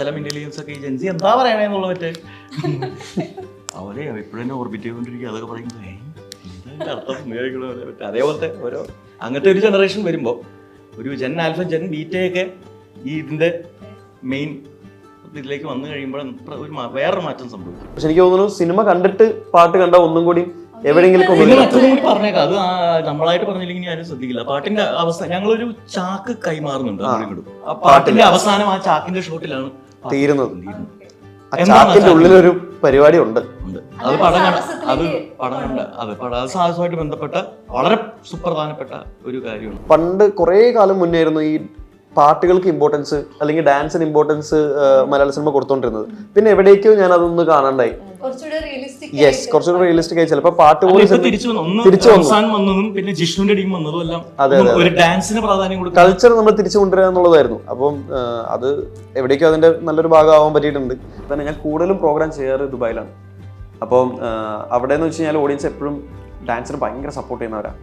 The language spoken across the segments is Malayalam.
ചില ഇന്റലിജൻസ് ഒക്കെ ഈ ജെൻസി എന്താ പറയണേന്നുള്ള മറ്റേ അവരെ എപ്പോഴും ഓർബിറ്റ് ചെയ്തുകൊണ്ടിരിക്കുക അതൊക്കെ പറയുമ്പോൾ ഇതിന്റെ അർത്ഥം? അതേപോലത്തെ ഓരോ അങ്ങനത്തെ ഒരു ജനറേഷൻ വരുമ്പോൾ ഒരു ജെൻ ആൽഫ ജെൻ ബീറ്റയൊക്കെ ഈ ഇതിന്റെ മെയിൻ ഇതിലേക്ക് വന്നു കഴിയുമ്പോൾ ഒരു വേറൊരു മാറ്റം സംഭവിക്കും പക്ഷെ എനിക്ക് തോന്നുന്നു സിനിമ കണ്ടിട്ട് പാട്ട് കണ്ട ഒന്നും കൂടി എവിടെയെങ്കിലും പറഞ്ഞേക്കാം. അത് നമ്മളായിട്ട് പറഞ്ഞില്ലെങ്കിൽ ഞാനും ശ്രദ്ധിക്കില്ല. പാട്ടിന്റെ അവസ്ഥ ഞങ്ങളൊരു ചാക്ക് കൈമാറുന്നുണ്ട് ആ. പാട്ടിന്റെ അവസാനം ആ ചാക്കിന്റെ ഷോട്ടിലാണ് തീരുന്നത്. ചാക്കിന്റെ ഉള്ളിലൊരു പരിപാടി ഉണ്ട് ഉണ്ട്. അത് പഠനം അത് പഠനമുണ്ട് അത് സാഹസമായിട്ട് ബന്ധപ്പെട്ട വളരെ സുപ്രധാനപ്പെട്ട ഒരു കാര്യമാണ് പണ്ട് കുറെ കാലം മുന്നേ ആയിരുന്നു ഈ പാട്ടുകൾക്ക് ഇമ്പോർട്ടൻസ് അല്ലെങ്കിൽ ഡാൻസിന് ഇമ്പോർട്ടൻസ് മലയാള സിനിമ കൊടുത്തോണ്ടിരുന്നത്. പിന്നെ എവിടേക്കോ ഞാൻ അതൊന്ന് കാണണ്ടായി. യെസ് കുറച്ചുകൂടി റിയലിസ്റ്റിക് ആയി. ചിലപ്പോ പാട്ട് പോലും തിരിച്ചു വന്നു. തിരിച്ചു വന്നു. റംസാൻ വന്നതും പിന്നെ ജിഷ്ണുവിന്റെ ടീം വന്നതും എല്ലാം അതെ, ഒരു ഡാൻസിന് പ്രാധാന്യം കൾച്ചർ നമ്മൾ തിരിച്ചു കൊണ്ടുവരിക എന്നുള്ളതായിരുന്നു. അപ്പം അത് എവിടേക്കോ അതിന്റെ നല്ലൊരു ഭാഗമാവാൻ പറ്റിയിട്ടുണ്ട്. തന്നെ ഞാൻ കൂടുതലും പ്രോഗ്രാം ചെയ്യാറ് ദുബായിലാണ്. അപ്പം അവിടെ എന്ന് വെച്ച് കഴിഞ്ഞാൽ ഓഡിയൻസ് എപ്പോഴും ഡാൻസിന് ഭയങ്കര സപ്പോർട്ട് ചെയ്യുന്നവരാണ്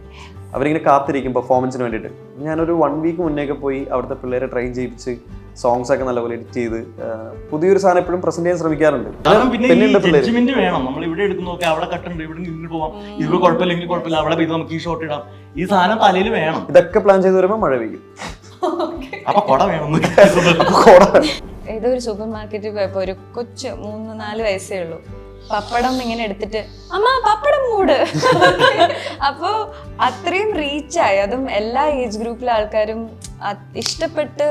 അവരിങ്ങനെ കാത്തിരിക്കും പെർഫോമൻസിന് വേണ്ടിയിട്ട്. ഞാനൊരു വൺ വീക്ക് മുന്നേക്ക് പോയി അവിടുത്തെ പിള്ളേരെ ട്രെയിൻ ചെയ്യിപ്പിച്ച് സോങ്സ് ഒക്കെ നല്ലപോലെ എഡിറ്റ് ചെയ്ത് പുതിയൊരു സാധനം എപ്പോഴും പ്രസന്റ് ചെയ്യാൻ ശ്രമിക്കാറുണ്ട്. ജഡ്ജ്മെന്റ് വേണം. നമ്മൾ ഇവിടെ എടുക്കുന്നൊക്കെ അവിടെ കട്ടുണ്ട് ഇവിടെ ഇങ്ങോട്ട് പോവാം. ഇവിടെ കുഴപ്പമില്ലെങ്കിൽ കുഴപ്പമില്ല. അവിടെ ഇത് നമുക്ക് ഈ ഷോട്ട് ഇടാം. ഈ സാധനം തലയിൽ വേണം. ഇതൊക്കെ പ്ലാൻ ചെയ്ത് വരുമ്പോൾ മഴ പെയ്യും. അപ്പൊ കൊട വേണം കോട. ഏതൊരു സൂപ്പർ മാർക്കറ്റിൽ പോയപ്പോ ഒരു കൊച്ചു മൂന്ന് നാല് വയസ്സേ ഉള്ളൂ. പപ്പടം ഇങ്ങനെ എടുത്തിട്ട് അമ്മ പപ്പടം മൂട്. അപ്പോ അത്രയും റീച്ചായി അതും എല്ലാ ഏജ് ഗ്രൂപ്പിലെ ആൾക്കാരും ഇഷ്ടപ്പെട്ട്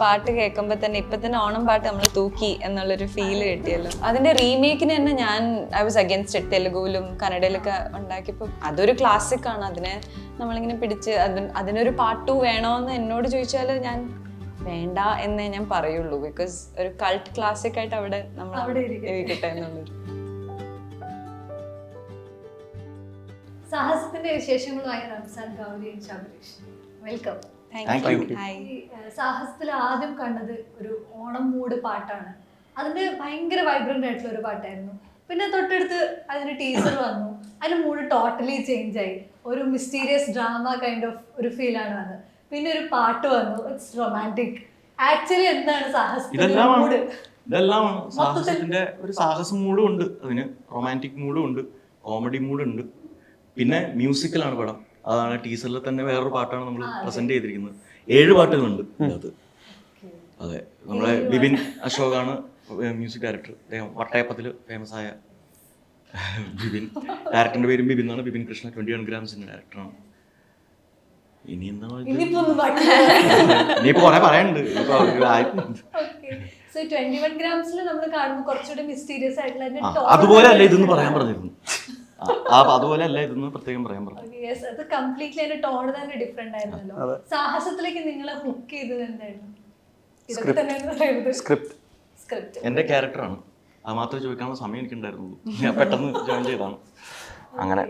പാട്ട് കേൾക്കുമ്പോൾ തന്നെ ഇപ്പൊ തന്നെ ഓണം പാട്ട് നമ്മൾ തൂക്കി എന്നുള്ളൊരു ഫീൽ കിട്ടിയല്ലോ. അതിന്റെ റീമേക്കിന് തന്നെ ഞാൻ ഐ വാസ് അഗേൻസ്റ്റ് ഇറ്റ് തെലുഗുവിലും കന്നഡയിലൊക്കെ ഉണ്ടാക്കിയപ്പോൾ അതൊരു ക്ലാസിക് ആണ്. അതിനെ നമ്മളിങ്ങനെ പിടിച്ച് അതിന് അതിനൊരു പാട്ടു വേണോന്ന് എന്നോട് ചോദിച്ചാൽ ഞാൻ വേണ്ട എന്നേ ഞാൻ പറയുള്ളൂ. ബിക്കോസ് ഒരു കൾട്ട് ക്ലാസിക് ആയിട്ട് അവിടെ നമ്മൾ. ഇരിക്കട്ടെ എന്നുള്ളൊരു സാഹസത്തിന്റെ വിശേഷങ്ങളുമായി റംസാൻ ഗൗരി ശബരീഷ് വെൽക്കം. സാഹസത്തിൽ ആദ്യം കണ്ടത് ഒരു ഓണം മൂഡ് പാട്ടാണ്. അതിന്റെ ഭയങ്കര വൈബ്രന്റ് ആയിട്ടുള്ള ഒരു പാട്ടായിരുന്നു. പിന്നെ തൊട്ടടുത്ത് അതിന് ടീച്ചർ വന്നു. അതിന് മൂഡ് ടോട്ടലി ചേഞ്ച് ആയി. ഒരു മിസ്റ്റീരിയസ് ഡ്രാമ കൈൻഡ് ഓഫ് ഒരു ഫീൽ ആണ് വന്നത് പിന്നെ ഒരു പാട്ട് വന്നു. ഇറ്റ്സ് റൊമാന്റിക് ആക്ച്വലി എന്താണ് സാഹസത്തിന്റെ ഇതെല്ലാമാണ് സാഹസത്തിന്റെ ഒരു സാഹസം മൂഡും ഉണ്ട്. അതിന് റൊമാന്റിക് മൂഡും ഉണ്ട്. കോമഡി മൂഡും ഉണ്ട്. പിന്നെ മ്യൂസിക്കലാണ് പടം. അതാണ് ടീസറിൽ തന്നെ വേറൊരു പാട്ടാണ് നമ്മൾ പ്രസന്റ് ചെയ്തിരിക്കുന്നത്. ഏഴ് പാട്ടുകളുണ്ട് അതിനകത്ത് അതെ. നമ്മളെ ബിബിൻ അശോകാണ് മ്യൂസിക് ഡയറക്ടർ അദ്ദേഹം വട്ടയപ്പത്തിൽ ഫേമസ് ആയ ബിബിൻ ഡയറക്ടറിന്റെ പേരും ബിബിൻ എന്നാണ്. ബിബിൻ കൃഷ്ണ ട്വന്റി വൺ ഗ്രാംസിന്റെ ഡയറക്ടറാണ് ഇനി എന്താണ്? ഇനിയിപ്പോ കുറെ പറയാനുണ്ട്. അതുപോലെ അല്ല ഇതെന്ന് പറയാൻ പറഞ്ഞിരുന്നു അതുപോലെ അല്ല ഇതെന്ന് പ്രത്യേകം പറയാൻ പറഞ്ഞു. അത് കംപ്ലീറ്റ്ലി അതിന്റെ ടോൺ തന്നെ ഡിഫറെന്റ് ആയിരുന്നല്ലോ. സാഹസത്തിലേക്ക് നിങ്ങളെ ഹുക്ക് ചെയ്തത് എന്തായിരുന്നു? സ്ക്രിപ്റ്റ് എന്റെ ക്യാരക്ടറാണ് അത് മാത്രമേ ചോദിക്കാനുള്ള സമയം എനിക്കുണ്ടായിരുന്നുള്ളൂ. ഞാൻ പെട്ടെന്ന് ജോയിൻ ചെയ്താണ് അങ്ങനെ.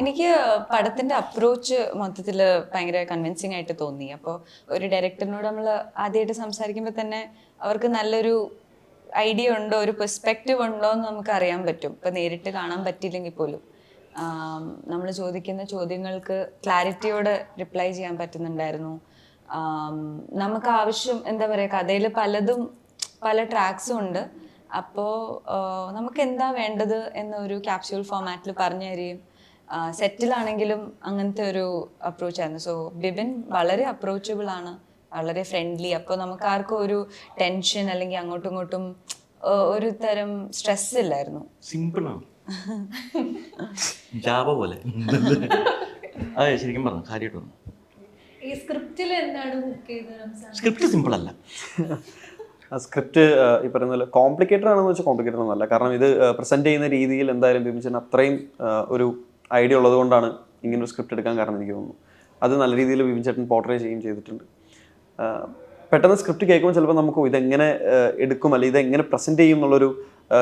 എനിക്ക് പടത്തിന്റെ അപ്രോച്ച് മൊത്തത്തിൽ ഭയങ്കര കൺവിൻസിങ് ആയിട്ട് തോന്നി. അപ്പോൾ ഒരു ഡയറക്ടറിനോട് നമ്മൾ ആദ്യമായിട്ട് സംസാരിക്കുമ്പോൾ തന്നെ അവർക്ക് നല്ലൊരു ഐഡിയ ഉണ്ടോ? ഒരു പെർസ്പെക്റ്റീവ് ഉണ്ടോ എന്ന് നമുക്ക് അറിയാൻ പറ്റും. ഇപ്പം നേരിട്ട് കാണാൻ പറ്റിയില്ലെങ്കിൽ പോലും. നമ്മൾ ചോദിക്കുന്ന ചോദ്യങ്ങൾക്ക് ക്ലാരിറ്റിയോടെ റിപ്ലൈ ചെയ്യാൻ പറ്റുന്നുണ്ടായിരുന്നു. നമുക്ക് ആവശ്യം എന്താ പറയുക കഥയിൽ പലതും പല ട്രാക്സും ഉണ്ട്. അപ്പോൾ നമുക്ക് എന്താ വേണ്ടത് എന്നൊരു ക്യാപ്സ്യൂൾ ഫോമാറ്റിൽ പറഞ്ഞു തരികയും സെറ്റിലാണെങ്കിലും അങ്ങനത്തെ ഒരു അപ്രോച്ചായിരുന്നു സോ ബിബിൻ വളരെ അപ്രോച്ചബിൾ ആണ്. വളരെ ഫ്രണ്ട്ലി അപ്പോൾ നമുക്ക് ആർക്കും ഒരു ടെൻഷൻ അല്ലെങ്കിൽ അങ്ങോട്ടും ഇങ്ങോട്ടും ഒരു തരം സ്ട്രെസ് ഇല്ലായിരുന്നു. സിമ്പിളാണ് ജാവ പോലെ. അതെ ശരിക്കും പറഞ്ഞു കാര്യമായിട്ട് സ്ക്രിപ്റ്റ് സിമ്പിൾ അല്ല. സ്ക്രിപ്റ്റ് ഈ പറയുന്ന പോലെ കോംപ്ലിക്കേറ്റഡ് ആണെന്ന് വെച്ചാൽ കോംപ്ലിക്കേറ്റഡ് ഒന്നല്ല കാരണം ഇത് പ്രസന്റ് ചെയ്യുന്ന രീതിയിൽ എന്തായാലും ബിബിച്ചൻ അത്രയും ഒരു ഐഡിയ ഉള്ളത് കൊണ്ടാണ് ഇങ്ങനൊരു ഒരു സ്ക്രിപ്റ്റ് എടുക്കാൻ കാരണം എനിക്ക് തോന്നുന്നു. അത് നല്ല രീതിയിൽ ബിബിൻ ചേട്ടൻ പോർട്രേ ചെയ്യുകയും ചെയ്തിട്ടുണ്ട്. പെട്ടെന്ന് സ്ക്രിപ്റ്റ് കേൾക്കുമ്പോൾ ചിലപ്പോൾ നമുക്ക് ഇതെങ്ങനെ എടുക്കും അല്ലെങ്കിൽ ഇതെങ്ങനെ പ്രസന്റ് ചെയ്യും എന്നുള്ളൊരു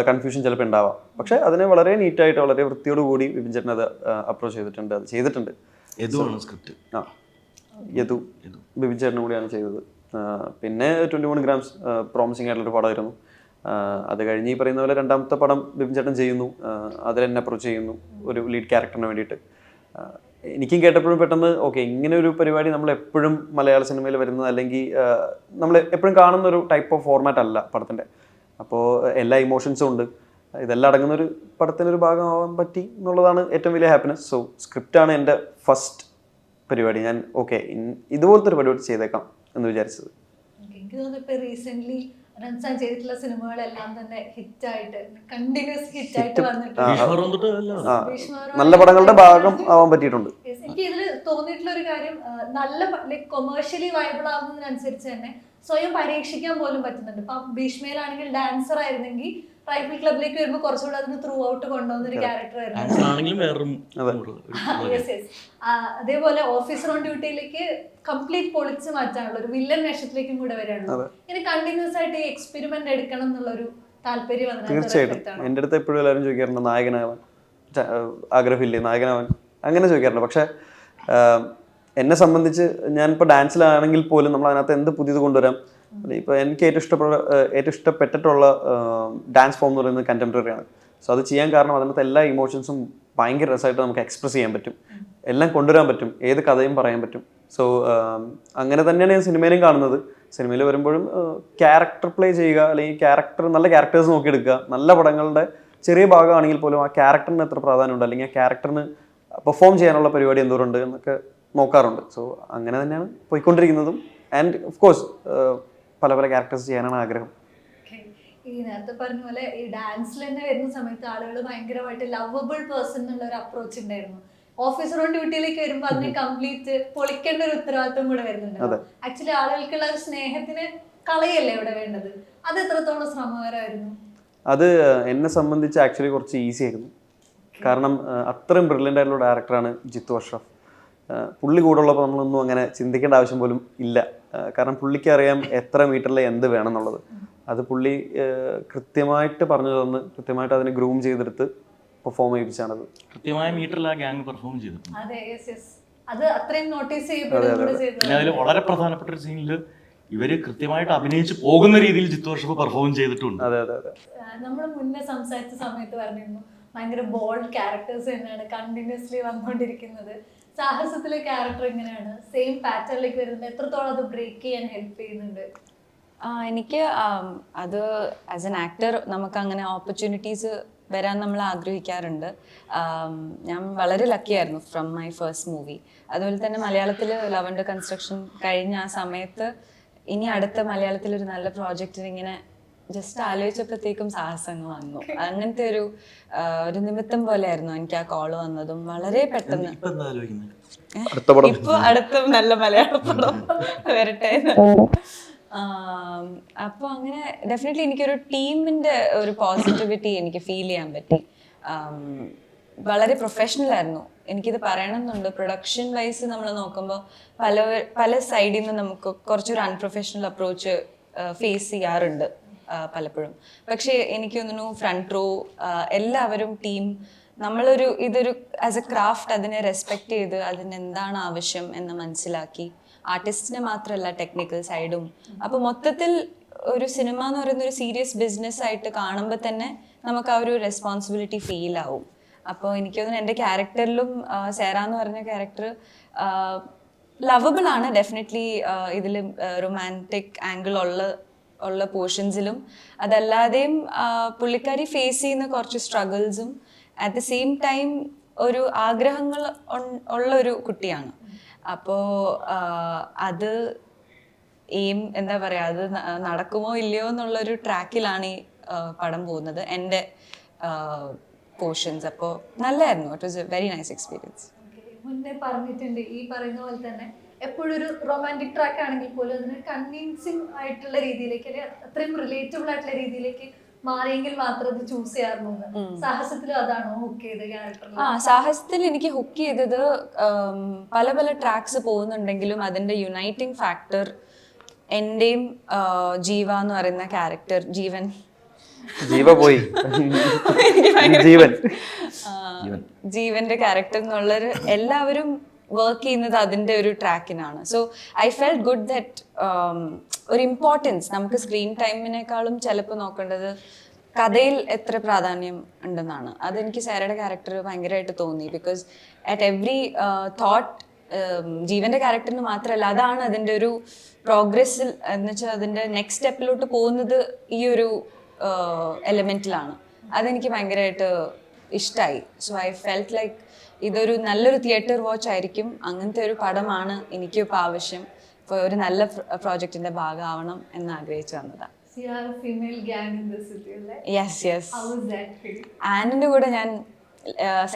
കൺഫ്യൂഷൻ ചിലപ്പോൾ ഉണ്ടാവാം. പക്ഷേ അതിനെ വളരെ നീറ്റായിട്ട് വളരെ വൃത്തിയോട് കൂടി ബിബിൻ ചേട്ടൻ അത് അപ്രോച്ച് ചെയ്തിട്ടുണ്ട് അത് ചെയ്തിട്ടുണ്ട്. സ്ക്രിപ്റ്റ് ആ യദു. ബിബിൻ ചേട്ടനും കൂടിയാണ് ചെയ്തത്. പിന്നെ ട്വന്റി വൺ ഗ്രാംസ് പ്രോമിസിങ് ആയിട്ടുള്ളൊരു പടമായിരുന്നു. അത് കഴിഞ്ഞ് ഈ പറയുന്ന പോലെ രണ്ടാമത്തെ പടം ബിബിൻ ചേട്ടൻ ചെയ്യുന്നു അതിൽ എന്നെ അപ്രോച്ച് ചെയ്യുന്നു ഒരു ലീഡ് ക്യാരക്ടറിന് വേണ്ടിയിട്ട്. എനിക്കും കേട്ടപ്പോഴും പെട്ടെന്ന് ഓക്കെ ഇങ്ങനെ ഒരു പരിപാടി നമ്മൾ എപ്പോഴും മലയാള സിനിമയിൽ വരുന്നത് അല്ലെങ്കിൽ നമ്മൾ എപ്പോഴും കാണുന്ന ഒരു ടൈപ്പ് ഓഫ് ഫോർമാറ്റ് അല്ല പടത്തിന്റെ. അപ്പോൾ എല്ലാ ഇമോഷൻസും ഉണ്ട്. ഇതെല്ലാം അടങ്ങുന്ന ഒരു പടത്തിനൊരു ഭാഗമാവാൻ പറ്റി എന്നുള്ളതാണ് ഏറ്റവും വലിയ ഹാപ്പിനെസ് സോ സ്ക്രിപ്റ്റാണ് എന്റെ ഫസ്റ്റ് പരിപാടി. ഞാൻ ഓക്കെ ഇതുപോലത്തെ ഒരു പരിപാടി ചെയ്തേക്കാം എന്ന് വിചാരിച്ചത്. എനിക്ക് തോന്നുന്നു ഇപ്പോൾ റീസെന്റ് റൺസാൻ ചെയ്തിട്ടുള്ള സിനിമകളെല്ലാം തന്നെ ഹിറ്റ് ആയിട്ട് കണ്ടിന്യൂസ് ഹിറ്റ് ആയിട്ട് വന്നിട്ടുണ്ട് നല്ല പടങ്ങളുടെ ഭാഗം ആവാൻ പറ്റിയിട്ടുണ്ട്. എനിക്ക് ഇതിൽ തോന്നിയിട്ടുള്ള ഒരു കാര്യം നല്ല ലൈക് കൊമേഴ്ഷ്യലി വൈബിൾ ആവുന്നതിനനുസരിച്ച് തന്നെ സ്വയം പരീക്ഷിക്കാൻ പോലും പറ്റുന്നുണ്ട്. ഇപ്പൊ ഭീഷ്മയിലാണെങ്കിൽ ഡാൻസർ ആയിരുന്നെങ്കിൽ റൈഫിൾ ക്ലബിലേക്ക് വരുമ്പോൾ കുറച്ചുകൂടെ അതിന് ത്രൂ ഔട്ട് കൊണ്ടുവന്ന ഒരു ക്യാരക്ടർ ആയിരുന്നു. ഒരു അതേപോലെ ഓഫീസർ ഓൺ ഡ്യൂട്ടിയിലേക്ക് കംപ്ലീറ്റ് പൊളിച്ച് മാറ്റാനുള്ള ഒരു വില്ലൻ വേഷത്തിലേക്കും കൂടെ വരികയാണ് ഇനി കണ്ടിന്യൂസ് ആയിട്ട് ഈ എക്സ്പെരിമെന്റ് എടുക്കണം എന്നുള്ളൊരു താല്പര്യം അതിനകത്ത് reflect തീർച്ചയായിട്ടും. എന്റെ അടുത്ത് എപ്പോഴും എല്ലാവരും ചോദിക്കാറുണ്ട് നായകനാവാൻ. ആഗ്രഹമില്ലേ? നായകനാവാൻ. അങ്ങനെ ചോദിക്കാറുണ്ട്. പക്ഷെ എന്നെ സംബന്ധിച്ച് ഞാനിപ്പോൾ ഡാൻസിലാണെങ്കിൽ പോലും നമ്മൾ അതിനകത്ത് എന്ത് പുതിയത് കൊണ്ടുവരാം? ഇപ്പോൾ എനിക്ക് ഏറ്റവും ഇഷ്ടപ്പെട്ട ഏറ്റവും ഇഷ്ടപ്പെട്ടിട്ടുള്ള ഡാൻസ് ഫോം എന്ന് പറയുന്നത് കണ്ടംപററി ആണ്. സോ അത് ചെയ്യാൻ കാരണം അതിനകത്ത് എല്ലാ ഇമോഷൻസും ഭയങ്കര രസമായിട്ട് നമുക്ക് എക്സ്പ്രസ് ചെയ്യാൻ പറ്റും. എല്ലാം കൊണ്ടുവരാൻ പറ്റും. ഏത് കഥയും പറയാൻ പറ്റും. സോ അങ്ങനെ തന്നെയാണ് ഞാൻ സിനിമയിലും കാണുന്നത്. സിനിമയിൽ വരുമ്പോഴും ക്യാരക്ടർ പ്ലേ ചെയ്യുക അല്ലെങ്കിൽ ക്യാരക്ടർ നല്ല ക്യാരക്ടേഴ്സ് നോക്കിയെടുക്കുക. നല്ല പടങ്ങളുടെ ചെറിയ ഭാഗമാണെങ്കിൽ പോലും ആ ക്യാരക്ടറിന് എത്ര പ്രാധാന്യമുണ്ട്? അല്ലെങ്കിൽ ആ ക്യാരക്ടറിന് പെർഫോം ചെയ്യാനുള്ള പരിപാടി എന്തോരുണ്ട് എന്നൊക്കെ നോക്കാറുണ്ട്. സോ അങ്ങനെ തന്നെയാണ് പോയിക്കൊണ്ടിരിക്കുന്നതും. ആൻഡ് ഓഫ് കോഴ്സ് പല പല ക്യാരക്ടേഴ്സ് ചെയ്യാനാണ് ആഗ്രഹം. ഈ നേരത്തെ പറഞ്ഞ പോലെ ഈ ഡാൻസിൽ തന്നെ വരുന്ന സമയത്ത് ആളുകൾ ഭയങ്കരമായിട്ട് ലവബിൾ പേഴ്സൺ എന്നുള്ള ഒരു അപ്രോച്ച് ഉണ്ടായിരുന്നു ഓഫീസർ ഓൺ ഡ്യൂട്ടിയിലേക്ക് വരുമ്പോൾ അതിനെ കംപ്ലീറ്റ് പൊളിക്കേണ്ട ഒരു ഉത്തരവാദിത്വം കൂടെ വരുന്നുണ്ട്. ആക്ച്വലി ആളുകൾക്കുള്ള ഒരു സ്നേഹത്തിന് കളയല്ലേ ഇവിടെ വേണ്ടത്? അത് എത്രത്തോളം ശ്രമകരമായിരുന്നു? അത് എന്നെ സംബന്ധിച്ച് ആക്ച്വലി കുറച്ച് ഈസി ആയിരുന്നു. കാരണം അത്രയും ബ്രില്യന്റ് ആയിട്ടുള്ള ഡയറക്ടറാണ് ജിത്തു അഷ്റഫ്. പുള്ളി കൂടെ ഉള്ളപ്പോൾ നമ്മളൊന്നും അങ്ങനെ ചിന്തിക്കേണ്ട ആവശ്യം പോലും ഇല്ല. കാരണം പുള്ളിക്ക് അറിയാം എത്ര മീറ്ററിൽ എന്ത് വേണം എന്നുള്ളത് അത് പുള്ളി കൃത്യമായിട്ട് പറഞ്ഞു തന്ന് കൃത്യമായിട്ട് അതിനെ ഗ്രൂം ചെയ്തെടുത്ത് പെർഫോം ചെയ്യിപ്പിച്ചാണത്. കൃത്യമായ മീറ്ററിൽ ആ ഗ്യാങ് പെർഫോം ചെയ്തിട്ടുണ്ട്. അതെ യെസ് യെസ് അത് അത്രയും നോട്ടീസ് ചെയ്തു പിന്നെ അതിൽ വളരെ പ്രധാനപ്പെട്ട ഒരു സീനിൽ ഇവർ കൃത്യമായിട്ട് അഭിനയിച്ച് പോകുന്ന രീതിയിൽ ജിത്തു വർഷപ്പ് പെർഫോം ചെയ്തിട്ടുണ്ട്. അതെ അതെ അതെ. നമ്മൾ മുന്നേ സംസാരിച്ച സമയത്ത് പറഞ്ഞിരുന്നു ഭയങ്കര ബോൾഡ് ക്യാരക്ടേഴ്സ് തന്നെയാണ് കണ്ടിന്യൂസ്ലി വന്നുകൊണ്ടിരിക്കുന്നത് സാഹസത്തിലെ ക്യാരക്ടർ എങ്ങനെയാണ്? സെയിം പാറ്റേണിലേക്ക് വരുന്നത് എത്രത്തോളം അത് ബ്രേക്ക് ചെയ്യാൻ ഹെൽപ്പ് ചെയ്യുന്നുണ്ട്? എനിക്ക് അത് ആസ് എൻ ആക്ടർ നമുക്ക് അങ്ങനെ ഓപ്പർച്യൂണിറ്റീസ് വരാൻ നമ്മൾ ആഗ്രഹിക്കാറുണ്ട്. ഞാൻ വളരെ ലക്കി ആയിരുന്നു ഫ്രം മൈ ഫസ്റ്റ് മൂവി അതുപോലെ തന്നെ മലയാളത്തിൽ ലവ് കൺസ്ട്രക്ഷൻ കഴിഞ്ഞ ആ സമയത്ത് ഇനി അടുത്ത മലയാളത്തിൽ ഒരു നല്ല പ്രോജക്റ്റിന് ഇങ്ങനെ ജസ്റ്റ് ആലോചിച്ചപ്പോഴത്തേക്കും സാഹസങ്ങൾ വന്നു. അങ്ങനത്തെ ഒരു ഒരു നിമിത്തം പോലെയായിരുന്നു എനിക്ക് ആ കോൾ വന്നതും. വളരെ പെട്ടെന്ന്. ഇപ്പൊ അടുത്തും നല്ല മലയാള പടം വരട്ടെ അപ്പൊ അങ്ങനെ ഡെഫിനറ്റ്ലി എനിക്കൊരു ടീമിന്റെ ഒരു പോസിറ്റിവിറ്റി എനിക്ക് ഫീൽ ചെയ്യാൻ പറ്റി. വളരെ പ്രൊഫഷണൽ ആയിരുന്നു. എനിക്കിത് പറയണമെന്നുണ്ട്. പ്രൊഡക്ഷൻ വൈസ് നമ്മൾ നോക്കുമ്പോൾ പല പല സൈഡിൽ നിന്ന് നമുക്ക് കുറച്ചൊരു അൺപ്രൊഫഷണൽ അപ്രോച്ച് ഫേസ് ചെയ്യാറുണ്ട്. പലപ്പോഴും. പക്ഷേ എനിക്ക് തോന്നുന്നു ഫ്രണ്ട് റോ എല്ലാവരും ടീം നമ്മളൊരു ഇതൊരു ആസ് എ ക്രാഫ്റ്റ് അതിനെ റെസ്പെക്ട് ചെയ്ത് അതിന് എന്താണ് ആവശ്യം എന്ന് മനസ്സിലാക്കി. ആർട്ടിസ്റ്റിനെ മാത്രമല്ല ടെക്നിക്കൽ സൈഡും അപ്പോൾ മൊത്തത്തിൽ ഒരു സിനിമ എന്ന് പറയുന്ന ഒരു സീരിയസ് ബിസിനസ് ആയിട്ട് കാണുമ്പോൾ തന്നെ നമുക്ക് ആ ഒരു റെസ്പോൺസിബിലിറ്റി ഫീൽ ആവും. അപ്പോൾ എനിക്ക് തോന്നുന്നു എന്റെ ക്യാരക്ടറിലും സേറ എന്ന് പറഞ്ഞ ക്യാരക്ടർ ലവബിൾ ആണ്. ഡെഫിനറ്റ്ലി ഇതിൽ റൊമാന്റിക് ആംഗിൾ ഉള്ള ഉള്ള പോർഷൻസിലും അതല്ലാതെയും പുള്ളിക്കാരി ഫേസ് ചെയ്യുന്ന കുറച്ച് സ്ട്രഗിൾസും അറ്റ് ദ സെയിം ടൈം ഒരു ആഗ്രഹങ്ങൾ ഉള്ള ഒരു കുട്ടിയാണ്. അപ്പോൾ അത് എയിം എന്താ പറയുക അത് നടക്കുമോ ഇല്ലയോ എന്നുള്ളൊരു ട്രാക്കിലാണ് ഈ പടം പോകുന്നത് എന്റെ പോർഷൻസ് അപ്പോൾ നല്ലായിരുന്നു. It was a very nice experience. മുന്നേ പറഞ്ഞിട്ടുണ്ട് ഈ പറയുന്ന പോലെ തന്നെ എപ്പോഴും ഒരു റൊമാന്റിക് ട്രാക്ക് ആണെങ്കിൽ പോലും അതിന് കൺവിൻസിങ് ആയിട്ടുള്ള രീതിയിലേക്ക് അല്ലെങ്കിൽ അത്രയും റിലേറ്റബിൾ ആയിട്ടുള്ള രീതിയിലേക്ക് മാറിയെങ്കിൽ മാത്രം അത് ചൂസ് ചെയ്യാറുള്ളൂ എന്ന്. സാഹസത്തിലും അതാണോ ഹുക്ക് ചെയ്ത ക്യാരക്ടർ ആ സാഹസത്തിൽ എനിക്ക് ഹുക്ക് ചെയ്തത് പല പല ട്രാക്സ് പോകുന്നുണ്ടെങ്കിലും അതിന്റെ യുണൈറ്റിംഗ് ഫാക്ടർ എന്റെയും ജീവ എന്ന് പറയുന്ന ക്യാരക്ടർ ജീവൻ. ജീവ പോയി. ജീവൻ. ജീവന്റെ ക്യാരക്ടർ എന്നുള്ളൊരു എല്ലാവരും വർക്ക് ചെയ്യുന്നത് അതിന്റെ ഒരു ട്രാക്കിനാണ് so I felt good that ഒരു ഇമ്പോർട്ടൻസ് നമുക്ക് സ്ക്രീൻ ടൈമിനേക്കാളും ചിലപ്പോൾ നോക്കേണ്ടത് കഥയിൽ എത്ര പ്രാധാന്യം ഉണ്ടെന്നാണ്. അതെനിക്ക് സാരയുടെ ക്യാരക്ടർ ഭയങ്കരമായിട്ട് തോന്നി ബിക്കോസ് അറ്റ് എവറി തോട്ട് ജീവന്റെ ക്യാരക്ടറിന് മാത്രമല്ല അതാണ് അതിന്റെ ഒരു പ്രോഗ്രസ്സിൽ എന്ന് വെച്ചാൽ അതിന്റെ നെക്സ്റ്റ് സ്റ്റെപ്പിലോട്ട് പോകുന്നത് ഈ ഒരു എലമെന്റിലാണ് അതെനിക്ക് ഭയങ്കരമായിട്ട് ഇഷ്ടമായി സോ ഐ ഫെൽറ്റ് ലൈക്ക് ഇതൊരു നല്ലൊരു തിയേറ്റർ വാച്ച് ആയിരിക്കും. അങ്ങനത്തെ ഒരു പടമാണ് എനിക്ക് ഇപ്പോൾ ആവശ്യം. ഇപ്പോൾ ഒരു നല്ല പ്രോജക്റ്റിന്റെ ഭാഗമാവണം എന്ന് ആഗ്രഹിച്ചു വന്നതാണ് യെസ് യെസ് ആനിന്റെ കൂടെ ഞാൻ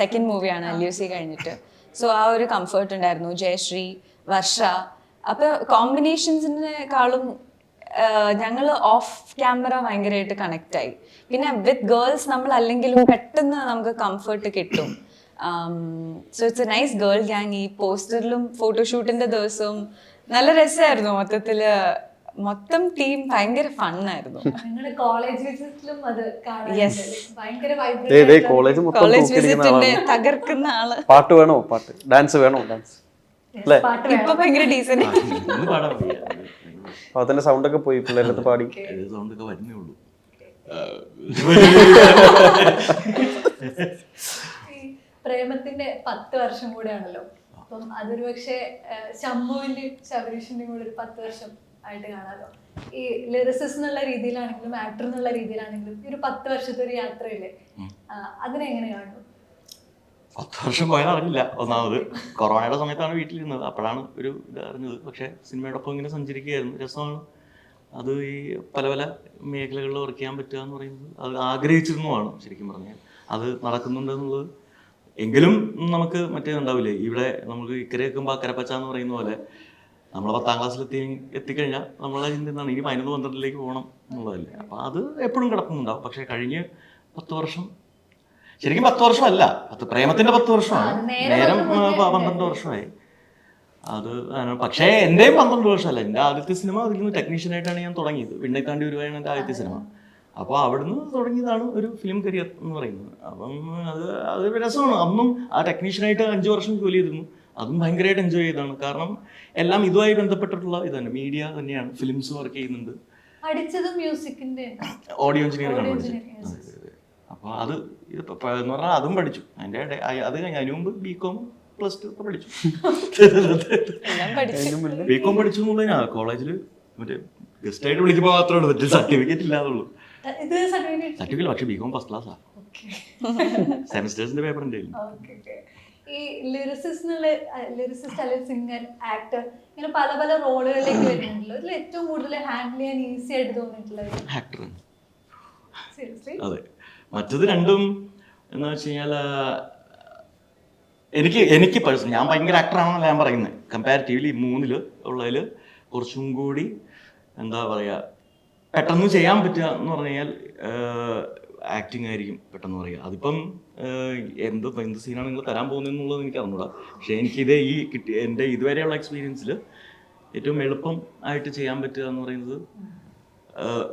സെക്കൻഡ് മൂവിയാണ് എൽ യു സി കഴിഞ്ഞിട്ട്. സോ ആ ഒരു കംഫർട്ട് ഉണ്ടായിരുന്നു. ജയശ്രീ വർഷ. അപ്പൊ കോമ്പിനേഷൻസിനെക്കാളും ഞങ്ങൾ ഓഫ് ക്യാമറ ഭയങ്കരമായിട്ട് കണക്ട് ആയി. പിന്നെ വിത്ത് ഗേൾസ് നമ്മൾ അല്ലെങ്കിലും പെട്ടെന്ന് നമുക്ക് കംഫർട്ട് കിട്ടും. So it's a nice girl gang ഈ പോസ്റ്ററിലും ഫോട്ടോഷൂട്ടിന്റെ ദിവസവും നല്ല രസമായിരുന്നു മൊത്തത്തിൽ മൊത്തം ടീം ഭയങ്കര ഫണ്ണായിരുന്നു കോളേജ് വിസിറ്റിന്റെ തകർക്കുന്ന ആൾ. പാട്ട് വേണോ? പാട്ട്. ഡാൻസ് വേണോ? ഡാൻസ് ഇപ്പൊ ഭയങ്കര ഡീസന്റ് അതിന്റെ സൗണ്ട് ഒക്കെ പോയി പിള്ളേരടുത്ത് പാടി. സൗണ്ട് ഒക്കെ വരുന്നേ ഉള്ളൂ. പ്രേമത്തിന്റെ പത്ത് വർഷം കൂടെയാണല്ലോ. അപ്പം അതൊരു പക്ഷേ ശംഭുവിന്റെയും ശബരീഷിന്റെയും കൂടെ ഒരു പത്ത് വർഷം ആയിട്ട് കാണാമല്ലോ ഈ ലിറിസിസ് എന്നുള്ള രീതിയിലാണെങ്കിലും ആക്ടർ എന്നുള്ള രീതിയിലാണെങ്കിലും ഈ ഒരു പത്ത് വർഷത്തെ ഒരു യാത്രയില്ലേ അതിനെങ്ങനെ അതിനെ എങ്ങനെ കാണും? പത്ത് വർഷം പോയാൽ അറിഞ്ഞില്ല ഒന്നാമത് കൊറോണയുടെ സമയത്താണ് വീട്ടിലിരുന്നത്. അപ്പോഴാണ് ഒരു ഇത് അറിഞ്ഞത്. പക്ഷേ സിനിമയോടൊപ്പം ഇങ്ങനെ സഞ്ചരിക്കുകയായിരുന്നു. രസമാണ്. അത് ഈ പല പല മേഖലകളിൽ വർക്ക് ചെയ്യാൻ പറ്റുക എന്ന് പറയുന്നത്. അത് ആഗ്രഹിച്ചിരുന്നതാണ് ശരിക്കും പറഞ്ഞാൽ. അത് നടക്കുന്നുണ്ട് എന്നുള്ളത് എങ്കിലും നമുക്ക് മറ്റേ ഉണ്ടാവില്ലേ? ഇവിടെ നമുക്ക് ഇക്കരെ വെക്കുമ്പോൾ അക്കരപ്പച്ച എന്ന് പറയുന്ന പോലെ നമ്മൾ പത്താം ക്ലാസ്സിലെത്തി എത്തിക്കഴിഞ്ഞാൽ നമ്മളെ ചിന്ത എന്താണ്? ഇനി പതിനൊന്ന് പന്ത്രണ്ടിലേക്ക് പോകണം എന്നുള്ളതല്ലേ? അപ്പോൾ അത് എപ്പോഴും കിടക്കുന്നുണ്ടാവും പക്ഷേ കഴിഞ്ഞ് പത്ത് വർഷം ശരിക്കും പത്ത് വർഷമല്ല പത്ത് പ്രേമത്തിന്റെ പത്ത് വർഷമാണ്. നേരം പന്ത്രണ്ട് വർഷമായി. അത് പക്ഷേ എന്റെയും പന്ത്രണ്ട് വർഷമല്ല. എന്റെ ആദ്യത്തെ സിനിമ അതിൽ നിന്ന് ടെക്നീഷ്യനായിട്ടാണ് ഞാൻ തുടങ്ങിയത്. വിണ്ണை താണ്ടി വരുവായാണ് എന്റെ ആദ്യത്തെ സിനിമ. അപ്പോൾ അവിടുന്ന് തുടങ്ങിയതാണ് ഒരു ഫിലിം കരിയർ എന്ന് പറയുന്നത്. അപ്പം അത് അത് രസമാണ്. അന്നും ആ ടെക്നീഷ്യനായിട്ട് അഞ്ച് വർഷം ജോലി ചെയ്തിരുന്നു. അതും ഭയങ്കരമായിട്ട് എൻജോയ് ചെയ്തതാണ്. കാരണം എല്ലാം ഇതുമായി ബന്ധപ്പെട്ടിട്ടുള്ള ഇതാണ് മീഡിയ തന്നെയാണ്. ഫിലിംസ് വർക്ക് ചെയ്യുന്നുണ്ട്. ഓഡിയോ എഞ്ചിനീയറിംഗ് ആണ് പഠിച്ചത്. അപ്പോൾ അത് ഇത് എന്ന് പറഞ്ഞാൽ അതും പഠിച്ചു. അതിന്റെ അത് കഴിഞ്ഞ അതിനു മുമ്പ് ബി കോം പ്ലസ് ടു ഒക്കെ പഠിച്ചു. ബി കോം പഠിച്ചു എന്നുള്ളതിനാ. കോളേജിൽ മറ്റേ ഗസ്റ്റായിട്ട് വിളിക്കുമ്പോൾ മാത്രമേ ഉള്ളൂ. മറ്റേ സർട്ടിഫിക്കറ്റ് ഇല്ലാതുള്ളൂ ഇത് സർട്ടിഫിക്കറ്റ് പക്ഷേ ബികോം ഫസ്റ്റ് ക്ലാസ്സാ സെമിസ്റ്റേഴ്സിന്റെ പേപ്പർ ഓക്കെ. ഈ ലിറിസിസ്റ്റ് എന്നുള്ള ലിറിസിസ്റ്റ് അല്ലെങ്കിൽ സിംഗർ ആക്ടർ ഇങ്ങനെ പല പല റോളുകളിലേക്ക് വരുന്നുണ്ടല്ലോ. ഇതിൽ ഏറ്റവും കൂടുതൽ ഹാൻഡിൽ ചെയ്യാൻ ഈസി ആയിട്ട് തോന്നിയിട്ടുള്ളത്? ആക്ടർ അതെ. മറ്റത് രണ്ടും എന്ന് വെച്ച് കഴിഞ്ഞാൽ എനിക്ക് എനിക്ക് പേഴ്സൺ ഞാൻ ഭയങ്കര ആക്ടറാണെന്നല്ല ഞാൻ പറയുന്നത്. കമ്പാരിറ്റീവ്ലി മൂന്നിൽ ഉള്ളതിൽ കുറച്ചും കൂടി എന്താ പറയുക പെട്ടെന്ന് ചെയ്യാൻ പറ്റുക എന്ന് പറഞ്ഞു കഴിഞ്ഞാൽ ആക്ടിങ് ആയിരിക്കും പെട്ടെന്ന് പറയുക. അതിപ്പം എന്ത് എന്ത് സീനാണ് നിങ്ങൾ തരാൻ പോകുന്നതെന്നുള്ളത് എനിക്ക് അറിഞ്ഞൂടാ. പക്ഷേ എനിക്കിത് ഈ കിട്ടി എന്റെ ഇതുവരെയുള്ള എക്സ്പീരിയൻസിൽ ഏറ്റവും എളുപ്പം ആയിട്ട് ചെയ്യാൻ പറ്റുക എന്ന് പറയുന്നത്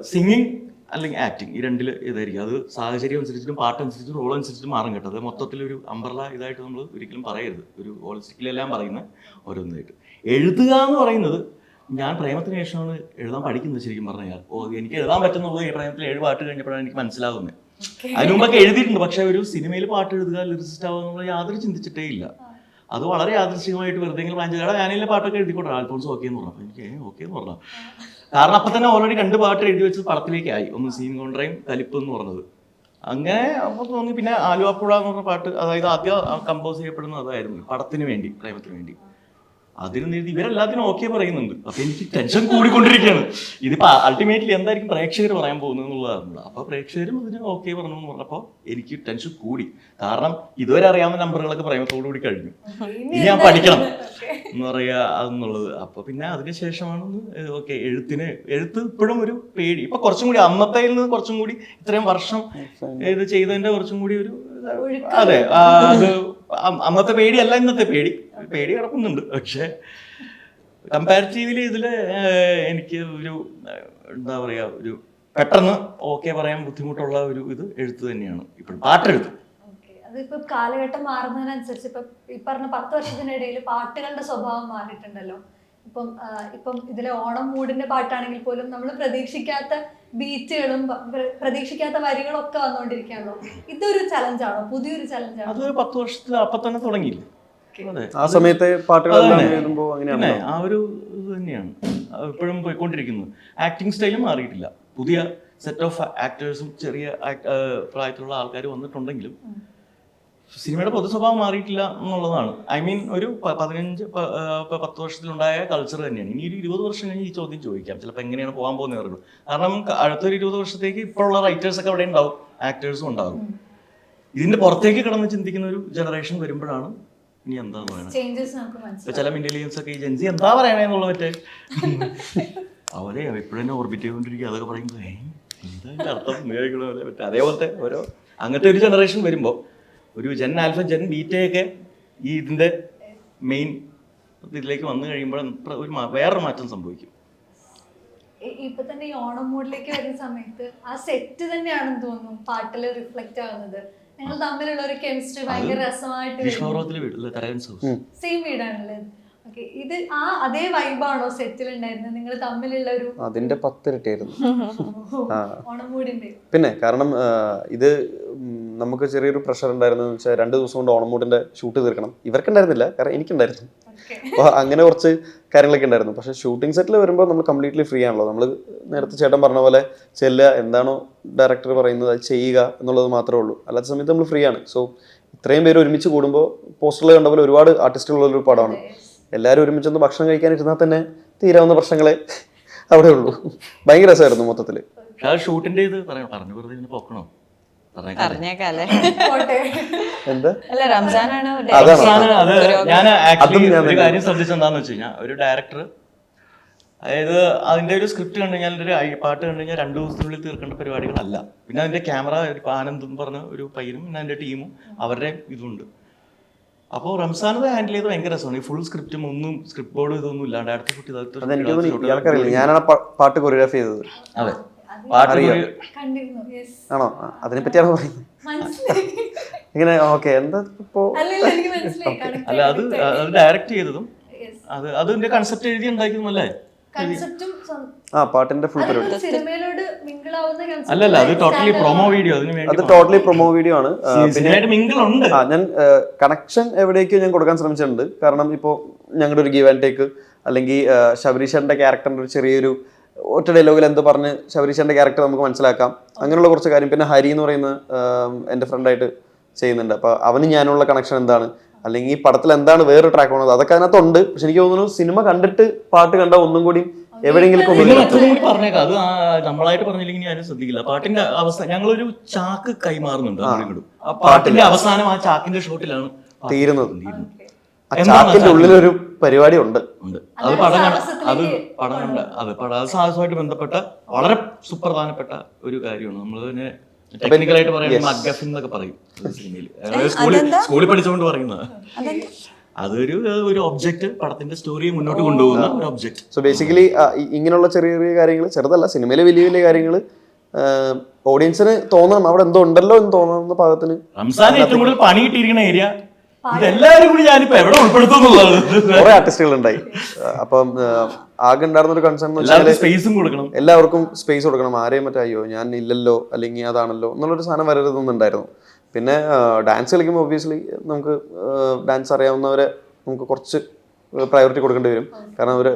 സിംഗിങ് അല്ലെങ്കിൽ ആക്ടിങ് ഈ രണ്ടിൽ ഇതായിരിക്കും. അത് സാഹചര്യം അനുസരിച്ചിട്ടും പാട്ട് അനുസരിച്ചും റോൾ അനുസരിച്ചിട്ടും മാറും കേട്ടോ. അത് മൊത്തത്തിലൊരു അമ്പർല ഇതായിട്ട് നമ്മൾ ഒരിക്കലും പറയരുത്. ഒരു ഹോളിസ്റ്റിക്കിലെല്ലാം പറയുന്ന ഓരോന്നായിട്ട്. എഴുതുക എന്ന് പറയുന്നത് ഞാൻ പ്രേമത്തിന് ശേഷമാണ് എഴുതാൻ പഠിക്കുന്നത് ശരിക്കും പറഞ്ഞാൽ ഓ എനിക്ക് എഴുതാൻ പറ്റുന്നുള്ളൂ. ഈ പ്രേമത്തിൽ ഏഴ് പാട്ട് കഴിഞ്ഞപ്പോഴാണ് എനിക്ക് മനസ്സിലാകുന്നത് അതിനു മുമ്പൊക്കെ എഴുതിയിട്ടുണ്ട്. പക്ഷെ ഒരു സിനിമയിൽ പാട്ട് എഴുതുക ലിറിസ്റ്റ് ആവുക എന്നുള്ള യാതൊരു ചിന്തിച്ചിട്ടേ ഇല്ല. അത് വളരെ യാദൃശ്ചികമായിട്ട് വെറുതെ പ്ലാൻ ചെയ്താൽ ഞാനില്ല പാട്ടൊക്കെ എഴുതിക്കോട്ടെ ആൽഫോൺസ് ഓക്കെ എന്ന് പറഞ്ഞു. എനിക്ക് ഓക്കെ എന്ന് പറഞ്ഞു. കാരണം അപ്പൊ തന്നെ ഓൾറെഡി രണ്ട് പാട്ട് എഴുതി വെച്ചത് പടത്തിലേക്കായി. ഒന്ന് സീൻ കോൺട്രയും കലിപ്പ് എന്ന് പറഞ്ഞത്. അങ്ങനെ അപ്പോൾ തോന്നി. പിന്നെ ആലുവാപ്പുഴ എന്ന് പറഞ്ഞ പാട്ട് അതായത് ആദ്യം കമ്പോസ് ചെയ്യപ്പെടുന്നത് അതായിരുന്നു. പടത്തിന് വേണ്ടി പ്രേമത്തിന് വേണ്ടി. അതിന് നേരിട്ട് ഇവരെല്ലാത്തിനും ഓക്കെ പറയുന്നുണ്ട്. അപ്പൊ എനിക്ക് ടെൻഷൻ കൂടിക്കൊണ്ടിരിക്കുകയാണ്. ഇതിപ്പോ അൾട്ടിമേറ്റ്ലി എന്തായിരിക്കും പ്രേക്ഷകർ പറയാൻ പോകുന്നത് എന്നുള്ളതാണ് അപ്പൊ പ്രേക്ഷകരും ഇതിന് ഓക്കെ പറഞ്ഞു എന്ന് പറഞ്ഞപ്പോൾ എനിക്ക് ടെൻഷൻ കൂടി. കാരണം ഇതുവരെ അറിയാവുന്ന നമ്പറുകളൊക്കെ പ്രേമത്തോടു കൂടി കഴിഞ്ഞു. ഇനി ഞാൻ പഠിക്കണം എന്ന് പറയാ അതെന്നുള്ളത്. അപ്പൊ പിന്നെ അതിനുശേഷമാണ് ഓക്കെ എഴുത്തിന് എഴുത്ത് ഇപ്പോഴും ഒരു പേടി. ഇപ്പൊ കുറച്ചും കൂടി അന്നത്തെ നിന്ന് കുറച്ചും കൂടി ഇത്രയും വർഷം ഇത് ചെയ്തതിന്റെ കുറച്ചും കൂടി ഒരു അതെ അത് അ- അന്നത്തെ പേടിയല്ല ഇന്നത്തെ പേടി. പേടി കിടക്കുന്നുണ്ട്. പക്ഷേ കമ്പാരിറ്റീവ്ലി ഇതിൽ എനിക്ക് ഒരു എന്താ പറയുക ഒരു പെട്ടെന്ന് ഓക്കെ പറയാൻ ബുദ്ധിമുട്ടുള്ള ഒരു ഇത് എഴുത്ത് തന്നെയാണ്. ഇപ്പോഴും പാട്ടെഴുത്ത്. അതിപ്പോ കാലഘട്ടം മാറുന്നതിനനുസരിച്ച് ഇപ്പൊ ഈ പറഞ്ഞ പത്ത് വർഷത്തിനിടയിൽ പാട്ടുകളുടെ സ്വഭാവം മാറിയിട്ടുണ്ടല്ലോ. ഇപ്പം ഇപ്പം ഇതിലെ ഓണം മൂടിന്റെ പാട്ടാണെങ്കിൽ പോലും നമ്മൾ പ്രതീക്ഷിക്കാത്ത ബീറ്റുകളും പ്രതീക്ഷിക്കാത്ത വരികളും ഒക്കെ വന്നുകൊണ്ടിരിക്കുകയാണല്ലോ ഇതൊരു ചലഞ്ചാണോ? പുതിയൊരു ചലഞ്ചാണോ? അതൊരു പത്ത് വർഷത്തിൽ അപ്പൊ തന്നെ തുടങ്ങിയില്ലേ? അതെ. ആ സമയത്തെ പാട്ടുകൾ ആ ഒരു ഇത് തന്നെയാണ്. ഇപ്പോഴും പോയിക്കൊണ്ടിരിക്കുന്നത് ആക്ടിങ് സ്റ്റൈലും മാറിയിട്ടില്ല. പുതിയ സെറ്റ് ഓഫ് ആക്ടേഴ്സും ചെറിയ പ്രായത്തിലുള്ള ആൾക്കാർ വന്നിട്ടുണ്ടെങ്കിലും സിനിമയുടെ പൊതു സ്വഭാവം മാറിയിട്ടില്ല എന്നുള്ളതാണ്. ഐ മീൻ ഒരു പതിനഞ്ച് പത്ത് വർഷത്തിലുണ്ടായ കൾച്ചർ തന്നെയാണ്. ഇനി ഒരു ഇരുപത് വർഷം കഴിഞ്ഞ് ഈ ചോദ്യം ചോദിക്കാം. ചിലപ്പോൾ എങ്ങനെയാണ് പോകാൻ പോകുന്നത് അറിയുള്ളൂ. കാരണം അടുത്തൊരു ഇരുപത് വർഷത്തേക്ക് ഇപ്പോഴുള്ള റൈറ്റേഴ്സ് ഒക്കെ അവിടെ ഉണ്ടാവും. ആക്ടേഴ്സും ഉണ്ടാകും ഇതിന്റെ പുറത്തേക്ക് കിടന്ന് ചിന്തിക്കുന്ന ഒരു ജനറേഷൻ വരുമ്പോഴാണ് ഇനി എന്താ പറയുന്നത് ചില ഇന്റലിജൻസ് ഒക്കെ ഈ ജെൻസി എന്താ പറയണെന്നുള്ള മറ്റേ. അവരെ എപ്പോഴും ഓർബിറ്റ് ചെയ്തുകൊണ്ടിരിക്കുക. അതൊക്കെ പറയുമ്പോൾ എന്താ അർത്ഥം? അതേപോലത്തെ ഓരോ അങ്ങനത്തെ ഒരു ജനറേഷൻ വരുമ്പോൾ ഒരു ജെൻ ആൽഫ ജെൻ ബീറ്റയൊക്കെ ഈ ഇതിന്റെ മെയിൻ ഇതിലേക്ക് വന്നു കഴിയുമ്പോൾ ഒരു വേറൊരു മാറ്റം സംഭവിക്കും. ഇപ്പൊ തന്നെ ഈ ഓണം മൂഡിലേക്ക് വരുന്ന സമയത്ത് ആ സെറ്റ് തന്നെയാണെന്ന് തോന്നുന്നു പാട്ടിൽ റിഫ്ലക്റ്റ് ആവുന്നത്. നിങ്ങൾ തമ്മിലുള്ള ഒരു കെമിസ്ട്രി ഭയങ്കര രസമായിട്ട് സെയിം വീടാണല്ലേ? ഓക്കെ ഇത് ആ അതേ വൈബാണോ സെറ്റിൽ ഉണ്ടായിരുന്നത്? നിങ്ങൾ തമ്മിലുള്ള ഒരു അതിന്റെ പത്തിരട്ടിയായിരുന്നു. ആ. ഓണം മൂഡിന്റെ പിന്നെ കാരണം ഇത് നമുക്ക് ചെറിയൊരു പ്രഷർ ഉണ്ടായിരുന്നെന്ന് വെച്ചാൽ രണ്ട് ദിവസം കൊണ്ട് ഓണമൂട്ടിന്റെ ഷൂട്ട് തീർക്കണം. ഇവർക്കുണ്ടായിരുന്നില്ല കാരണം എനിക്കുണ്ടായിരുന്നു. ഓക്കെ അപ്പോൾ അങ്ങനെ കുറച്ച് കാര്യങ്ങളൊക്കെ ഉണ്ടായിരുന്നു. പക്ഷേ ഷൂട്ടിംഗ് സെറ്റിൽ വരുമ്പോൾ നമ്മൾ കംപ്ലീറ്റ്ലി ഫ്രീ ആണല്ലോ. നമ്മൾ നേരത്തെ ചേട്ടൻ പറഞ്ഞ പോലെ ചെല്ലുക എന്താണോ ഡയറക്ടർ പറയുന്നത് അത് ചെയ്യുക എന്നുള്ളത് മാത്രമേ ഉള്ളൂ. അല്ലാത്ത സമയത്ത് നമ്മൾ ഫ്രീ ആണ്. സോ ഇത്രയും പേര് ഒരുമിച്ച് കൂടുമ്പോൾ പോസ്റ്ററിൽ കണ്ട പോലെ ഒരുപാട് ആർട്ടിസ്റ്റുകളുള്ള ഒരു പടമാണ്. എല്ലാവരും ഒരുമിച്ചൊന്ന് ഭക്ഷണം കഴിക്കാനിരുന്നാൽ തന്നെ തീരാവുന്ന പ്രശ്നങ്ങളെ അവിടെ ഉള്ളൂ. ഭയങ്കര രസമായിരുന്നു മൊത്തത്തിൽ ഷൂട്ടിന്റെ ഇത് പറയണം പറഞ്ഞു വെറുതെ ഇതിനെ പൊക്കണോ? പറഞ്ഞേക്കാല്ലേ? പോട്ടെ. എന്താ? അല്ല റംസാനാണ് അതാണ്. അത് ഞാൻ ആക്ച്വലി ഒരു കാര്യം ശ്രദ്ധിച്ചെന്താന്ന് വെച്ച് കഴിഞ്ഞാൽ ഒരു ഡയറക്ടർ അതായത് അതിന്റെ ഒരു സ്ക്രിപ്റ്റ് കണ്ടു കഴിഞ്ഞാൽ ഒരു പാട്ട് കണ്ടു കഴിഞ്ഞാൽ രണ്ടു ദിവസത്തിനുള്ളിൽ തീർക്കേണ്ട പരിപാടികളല്ല. പിന്നെ അതിന്റെ ക്യാമറ ഒരു ആനന്ദ് എന്ന് പറഞ്ഞ ഒരു പയ്യനും പിന്നെ അതിന്റെ ടീമും അവരുടെ ഇതുണ്ട്. അപ്പോൾ റംസാൻ അത് ഹാൻഡിൽ ചെയ്ത് ഭയങ്കര രസമാണ്. ഈ ഫുൾ സ്ക്രിപ്റ്റും ഒന്നും സ്ക്രിപ്റ്റ് ബോർഡും ഇതൊന്നും ഇല്ലാണ്ട്. അടുത്ത കുട്ടി ഞാനാണ് ആ പാട്ട് കൊറിയോഗ്രാഫി ചെയ്തത്. അതെ. അറിയാം. ആണോ? അതിനെ പറ്റിയാണ് പറയുന്നത് ഇങ്ങനെ ഓക്കെ എന്താ ഇപ്പോ? അല്ലല്ല എനിക്ക് മനസ്സിലായി. അല്ല അത് ഡയറക്റ്റ് ചെയ്തതും അത് അതിന്റെ കൺസെപ്റ്റ് എഴുതി ഉണ്ടാക്കിയതുമല്ലേ കൺസെപ്റ്റും ആ പാട്ടിന്റെ ഫുൾ പരിപാടി. അല്ലല്ല അത് ടോട്ടലി പ്രൊമോ. വീഡിയോ അതിന് അത് ടോട്ടലി പ്രൊമോ വീഡിയോ ആണ്. പിന്നെ ആ ഞാൻ കണക്ഷൻ എവിടേക്കോ ഞാൻ കൊടുക്കാൻ ശ്രമിച്ചിട്ടുണ്ട്. കാരണം ഇപ്പോൾ ഞങ്ങളുടെ ഒരു ഗീവ് ആൻഡ് ടേക്ക് അല്ലെങ്കിൽ ശബരീഷന്റെ ക്യാരക്ടറിന്റെ ഒരു ചെറിയൊരു ഒറ്റ ഡയലോഗിൽ എന്ത് പറഞ്ഞ് ശബരീഷന്റെ ക്യാരക്ടർ നമുക്ക് മനസ്സിലാക്കാം. അങ്ങനെയുള്ള കുറച്ച് കാര്യം. പിന്നെ ഹരി എന്ന് പറയുന്ന എന്റെ എന്റെ ഫ്രണ്ടായിട്ട് ചെയ്യുന്നുണ്ട്. അപ്പോൾ അവന് ഞാനുള്ള കണക്ഷൻ എന്താണ്? അല്ലെങ്കിൽ ഈ പടത്തിൽ എന്താണ് വേറൊരു ട്രാക്ക് പോകുന്നത് അതൊക്കെ അതിനകത്തുണ്ട് പക്ഷെ എനിക്ക് തോന്നുന്നു സിനിമ കണ്ടിട്ട് പാട്ട് കണ്ട ഒന്നും കൂടി എവിടെയെങ്കിലും പറഞ്ഞേക്കാം. അത് നമ്മളായിട്ട് പറഞ്ഞില്ലെങ്കിൽ ആരും ശ്രദ്ധിക്കില്ല. പാട്ടിന്റെ അവസ്ഥ ഞങ്ങളൊരു ചാക്ക് കൈമാറുന്നുണ്ട്. ആ. പാട്ടിന്റെ അവസാനം ആ ചാക്കിന്റെ ഷോട്ടിലാണ് തീരുന്നത്. ആ ചാക്കിന്റെ ഉള്ളിലൊരു പരിപാടി ഉണ്ട്. ഉണ്ട് അത് പടം അത് പടം കണ്ട അത് പടം അത് സാഹസമായിട്ട് ബന്ധപ്പെട്ട വളരെ സുപ്രധാനപ്പെട്ട ഒരു കാര്യമാണ്. നമ്മൾ തന്നെ ടെക്നിക്കലായിട്ട് പറയുന്നത് മഗഫിൻ എന്നൊക്കെ പറയും സിനിമയിൽ സ്കൂളിൽ സ്കൂളിൽ പഠിച്ചുകൊണ്ട് പറയുന്നത്. അതൊരു ഒരു ഒബ്ജക്റ്റ് പടത്തിന്റെ സ്റ്റോറിയെ മുന്നോട്ട് കൊണ്ടുപോകുന്ന ഒരു ഒബ്ജക്റ്റ് സോ ബേസിക്കലി ഇങ്ങനെയുള്ള ചെറിയ ചെറിയ കാര്യങ്ങൾ ചെറുതല്ല സിനിമയിലെ വലിയ വലിയ കാര്യങ്ങൾ ഓഡിയൻസിന് തോന്നണം. അവിടെ എന്തോ ഉണ്ടല്ലോ എന്ന് തോന്നുന്ന ഭാഗത്തിന് റംസാൻ ഏറ്റവും കൂടുതൽ പണി കിട്ടിയിരിക്കുന്ന ഏരിയ ഇതെല്ലാവരും കൂടി ഞാനിപ്പോ എവിടെ ഉൾപ്പെടുത്തുന്നുള്ളതാണ് കുറെ ആർട്ടിസ്റ്റുകൾ ഉണ്ടായി അപ്പം ആകെ ഉണ്ടായിരുന്ന ഒരു കൺസേൺ സ്പേസും കൊടുക്കണം. എല്ലാവർക്കും സ്പേസ് കൊടുക്കണം. ആരെയും മറ്റേ അയ്യോ ഞാൻ ഇല്ലല്ലോ അല്ലെങ്കിൽ അതാണല്ലോ എന്നുള്ളൊരു സാധനം വരരുതെന്നുണ്ടായിരുന്നു. പിന്നെ ഡാൻസ് കളിക്കുമ്പോൾ ഒബ്വിയസ്ലി നമുക്ക് ഡാൻസ് അറിയാവുന്നവരെ നമുക്ക് കുറച്ച് പ്രയോറിറ്റി കൊടുക്കേണ്ടി വരും. കാരണം അവർ